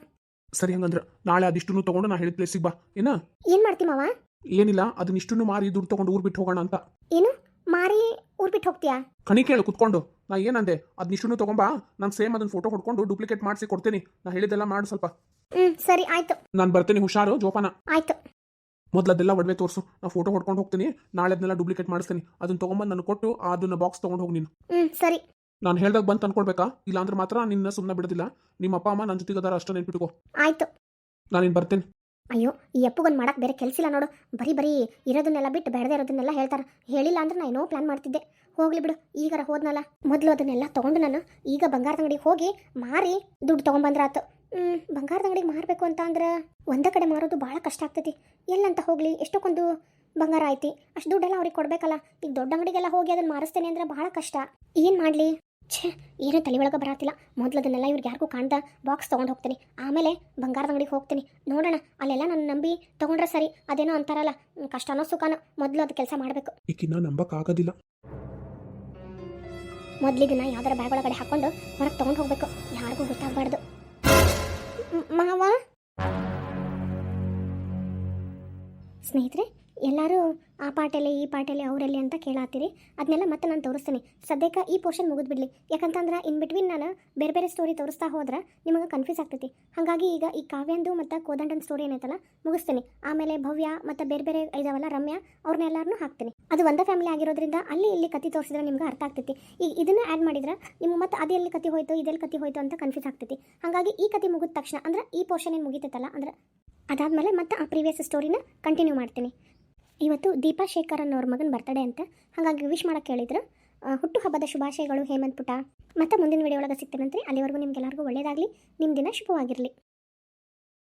ಸರಿ ಹಂಗಂದ್ರೆ ನಾಳೆ ಅದಿಷ್ಟನ್ನು ತಗೊಂಡು ನಾ ಹೇಳಿದ ಪ್ಲೇಸಿಗೆ ಬಾ. ಏನ? ಏನು ಮಾಡ್ತಿ ಮಾವ? ಏನಿಲ್ಲ ಅದನ್ನ ಇಷ್ಟುನು ಮಾರಿ ದುಡ್ಡು ತಗೊಂಡು ಊರ್ ಬಿಟ್ಟು ಹೋಗೋಣ ಅಂತ. ಏನು? ಮಾರಿ ಊರ್ ಬಿಟ್ಟು ಹೋಗ್ತೀಯಾ? ಕಣಿ ಕೇಳು ಕುತ್ಕೊಂಡು. ನಾ ಏನಂದೆ ಅದನ್ನಿಷ್ಟನ್ನು ತಗೊಂಬಾ ನಾನು ಸೇಮ್ ಅದನ್ನ ಫೋಟೋ ಹೊಡ್ಕೊಂಡು ಡೂಪ್ಲಿಕೇಟ್ ಮಾಡಿಸಿ ಕೊಡ್ತೀನಿ. ನಾ ಹೇಳಿದ್ದೆಲ್ಲ ಮಾಡು ಸ್ವಲ್ಪ. ಹ್ಮ್ ಸರಿ ಆಯ್ತು. ನಾನು ಬರ್ತೀನಿ ಹುಷಾರು ಜೋಪಾನ. ಆಯ್ತು. ಮೊದಲದೆಲ್ಲ ಒಡವೆ ತೋರಿಸು. ನಾ ಫೋಟೋ ಹೊಡ್ಕೊಂಡು ಹೋಗ್ತೀನಿ. ನಾಳೆ ಅದನ್ನೆಲ್ಲ ಡೂಪ್ಲಿಕೇಟ್ ಮಾಡಿಸ್ತೀನಿ. ಅದನ್ನ ತೊಗೊಂಬಂದು ನನಗೆ ಕೊಟ್ಟು ಅದನ್ನ ಬಾಕ್ಸ್ ತೊಗೊಂಡು ಹೋಗಿ ನೀನು. ಸರಿ. ನಾನು ಹೇಳ್ದಾಗ ಬಂದು ತಂದ್ಕೊಡ್ಬೇಕಾ ಇಲ್ಲಾಂದ್ರೆ ಮಾತ್ರ ನಿನ್ನ ಸುಮ್ಮನೆ ಬಿಡೋದಿಲ್ಲ. ನಿಮ್ಮ ಅಪ್ಪ ಅಮ್ಮ ನನ್ನ ಜೊತೆಗೆ ಅದಾರ ಅಷ್ಟೇ ನೆನ್ಪಿಟ್ಕೋ. ಆಯ್ತು. ನಾನು ಇನ್ನು ಬರ್ತೇನೆ. ಅಯ್ಯೋ, ಈ ಅಪ್ಪಗೊಂದು ಮಾಡಕ್ಕೆ ಬೇರೆ ಕೆಲಸ ಇಲ್ಲ ನೋಡು. ಬರೀ ಬರೀ ಇರೋದನ್ನೆಲ್ಲ ಬಿಟ್ಟು ಬೇಡದೇ ಇರೋದನ್ನೆಲ್ಲ ಹೇಳ್ತಾರೆ. ಹೇಳಿಲ್ಲ ಅಂದ್ರೆ ನಾ ಏನೋ ಪ್ಲಾನ್ ಮಾಡ್ತಿದ್ದೆ. ಹೋಗ್ಲಿ ಬಿಡು, ಈಗಾರ ಹೋದ್ನಲ್ಲ. ಮೊದಲು ಅದನ್ನೆಲ್ಲ ತೊಗೊಂಡು ನಾನು ಈಗ ಬಂಗಾರದ ಅಂಗಡಿಗೆ ಹೋಗಿ ಮಾರಿ ದುಡ್ಡು ತೊಗೊಂಬಂದ್ರಾತು. ಹ್ಞೂ ಬಂಗಾರದ ಅಂಗಡಿಗೆ ಮಾರಬೇಕು ಅಂತ ಅಂದ್ರೆ ಒಂದೇ ಕಡೆ ಮಾರೋದು ಭಾಳ ಕಷ್ಟ ಆಗ್ತೈತಿ. ಎಲ್ಲಂತ ಹೋಗಲಿ, ಎಷ್ಟಕ್ಕೊಂದು ಬಂಗಾರ ಐತಿ ಅಷ್ಟು ದುಡ್ಡೆಲ್ಲ ಅವ್ರಿಗೆ ಕೊಡಬೇಕಲ್ಲ. ಈಗ ದೊಡ್ಡ ಅಂಗಡಿಗೆಲ್ಲ ಹೋಗಿ ಅದನ್ನು ಮಾರಿಸ್ತೇನೆ ಅಂದ್ರೆ ಭಾಳ ಕಷ್ಟ. ಏನು ಮಾಡಲಿ? ಛೇ ಏನೋ ತಲೆ ಒಳಗೆ ಬರಾತಿಲ್ಲ ಮೊದಲು ಅದನ್ನೆಲ್ಲ ಇವ್ರಿಗೆ ಯಾರಿಗೂ ಕಾಣ್ದ ಬಾಕ್ಸ್ ತೊಗೊಂಡು ಹೋಗ್ತೀನಿ. ಆಮೇಲೆ ಬಂಗಾರದ ಅಂಗಡಿಗೆ ಹೋಗ್ತೀನಿ. ನೋಡೋಣ ಅಲ್ಲೆಲ್ಲ ನನ್ನ ನಂಬಿ ತೊಗೊಂಡ್ರೆ ಸರಿ. ಅದೇನೋ ಅಂತಾರಲ್ಲ ಕಷ್ಟನೋ ಸುಖನೋ ಮೊದಲು ಅದು ಕೆಲಸ ಮಾಡಬೇಕು. ಈಕಿನ್ನ ನಂಬಕ್ಕಾಗೋದಿಲ್ಲ ಮೊದಲಿದನ್ನ ಯಾವ್ದಾರ ಬ್ಯಾಗ್ ಒಳಗಡೆ ಹಾಕೊಂಡು ಹೊರಗೆ ತೊಗೊಂಡು ಹೋಗ್ಬೇಕು. ಯಾರಿಗೂ ಗೊತ್ತಾಗಬಾರ್ದು. ಮಾವ? ಸ್ನೇಹಿತರೆ ಎಲ್ಲರೂ ಆ ಪಾಟಲ್ಲಿ ಈ ಪಾಟಲ್ಲಿ ಅವರಲ್ಲಿ ಅಂತ ಕೇಳಾತ್ತೀರಿ ಅದನ್ನೆಲ್ಲ ಮತ್ತೆ ನಾನು ತೋರಿಸ್ತೀನಿ. ಸದ್ಯಕ್ಕೆ ಈ ಪೋರ್ಷನ್ ಮುಗಿದ್ಬಿಡ್ಲಿ. ಯಾಕಂತಂದ್ರೆ ಇನ್ ಬಿಟ್ವೀನ್ ನಾನು ಬೇರೆ ಬೇರೆ ಸ್ಟೋರಿ ತೋರಿಸ್ತಾ ಹೋದ್ರೆ ನಿಮಗೆ ಕನ್ಫ್ಯೂಸ್ ಆಗ್ತೈತಿ. ಹಾಗಾಗಿ ಈಗ ಈ ಕಾವ್ಯಂದು ಮತ್ತು ಕೋದಂಡನ ಸ್ಟೋರಿ ಏನೈತಲ್ಲ, ಮುಗಿಸ್ತೀನಿ. ಆಮೇಲೆ ಭವ್ಯ ಮತ್ತು ಬೇರೆ ಬೇರೆ ಇದಾವಲ್ಲ ರಮ್ಯಾ ಅವ್ರನ್ನೆಲ್ಲರನ್ನೂ ಹಾಕ್ತೀನಿ. ಅದು ಒಂದೇ ಫ್ಯಾಮಿಲಿ ಆಗಿರೋದ್ರಿಂದ ಅಲ್ಲಿ ಇಲ್ಲಿ ಕತಿ ತೋರಿಸಿದ್ರೆ ನಿಮ್ಗೆ ಅರ್ಥ ಆಗ್ತೈತಿ. ಈಗ ಇದನ್ನು ಆ್ಯಡ್ ಮಾಡಿದ್ರೆ ನಿಮ್ಗೆ ಮತ್ತೆ ಅದೇ ಎಲ್ಲಿ ಕತಿ ಹೋಯ್ತು ಇದೆಲ್ಲಿ ಕತಿ ಹೋಯ್ತು ಅಂತ ಕನ್ಫ್ಯೂಸ್ ಆಗ್ತೈತಿ. ಹಾಗಾಗಿ ಈ ಕತಿ ಮುಗಿದ ತಕ್ಷಣ ಅಂದ್ರೆ ಈ ಪೋರ್ಷನ್ ಏನು ಮುಗಿತೈತಲ್ಲ ಅಂದ್ರೆ ಅದಾದಮೇಲೆ ಮತ್ತೆ ಆ ಪ್ರೀವಿಯಸ್ ಸ್ಟೋರಿನ ಕಂಟಿನ್ಯೂ ಮಾಡ್ತೀನಿ. ಇವತ್ತು ದೀಪಾ ಶೇಖರ್ ಅನ್ನೋರ ಮಗನ ಬರ್ತಡೇ ಅಂತ. ಹಾಗಾಗಿ ವಿಶ್ ಮಾಡಕ್ಕೆ ಹೇಳಿದ್ರು. ಹುಟ್ಟುಹಬ್ಬದ ಶುಭಾಶಯಗಳು ಹೇಮಂತ್ ಪುಟ. ಮತ್ತೆ ಮುಂದಿನ ವಿಡಿಯೋ ಒಳಗೆ ಸಿಗ್ತೇನಂತ್ರಿ. ಅಲ್ಲಿವರೆಗೂ ನಿಮ್ಗೆಲ್ಲರಿಗೂ ಒಳ್ಳೆಯದಾಗಲಿ ನಿಮ್ಮ ದಿನ ಶುಭವಾಗಿರಲಿ.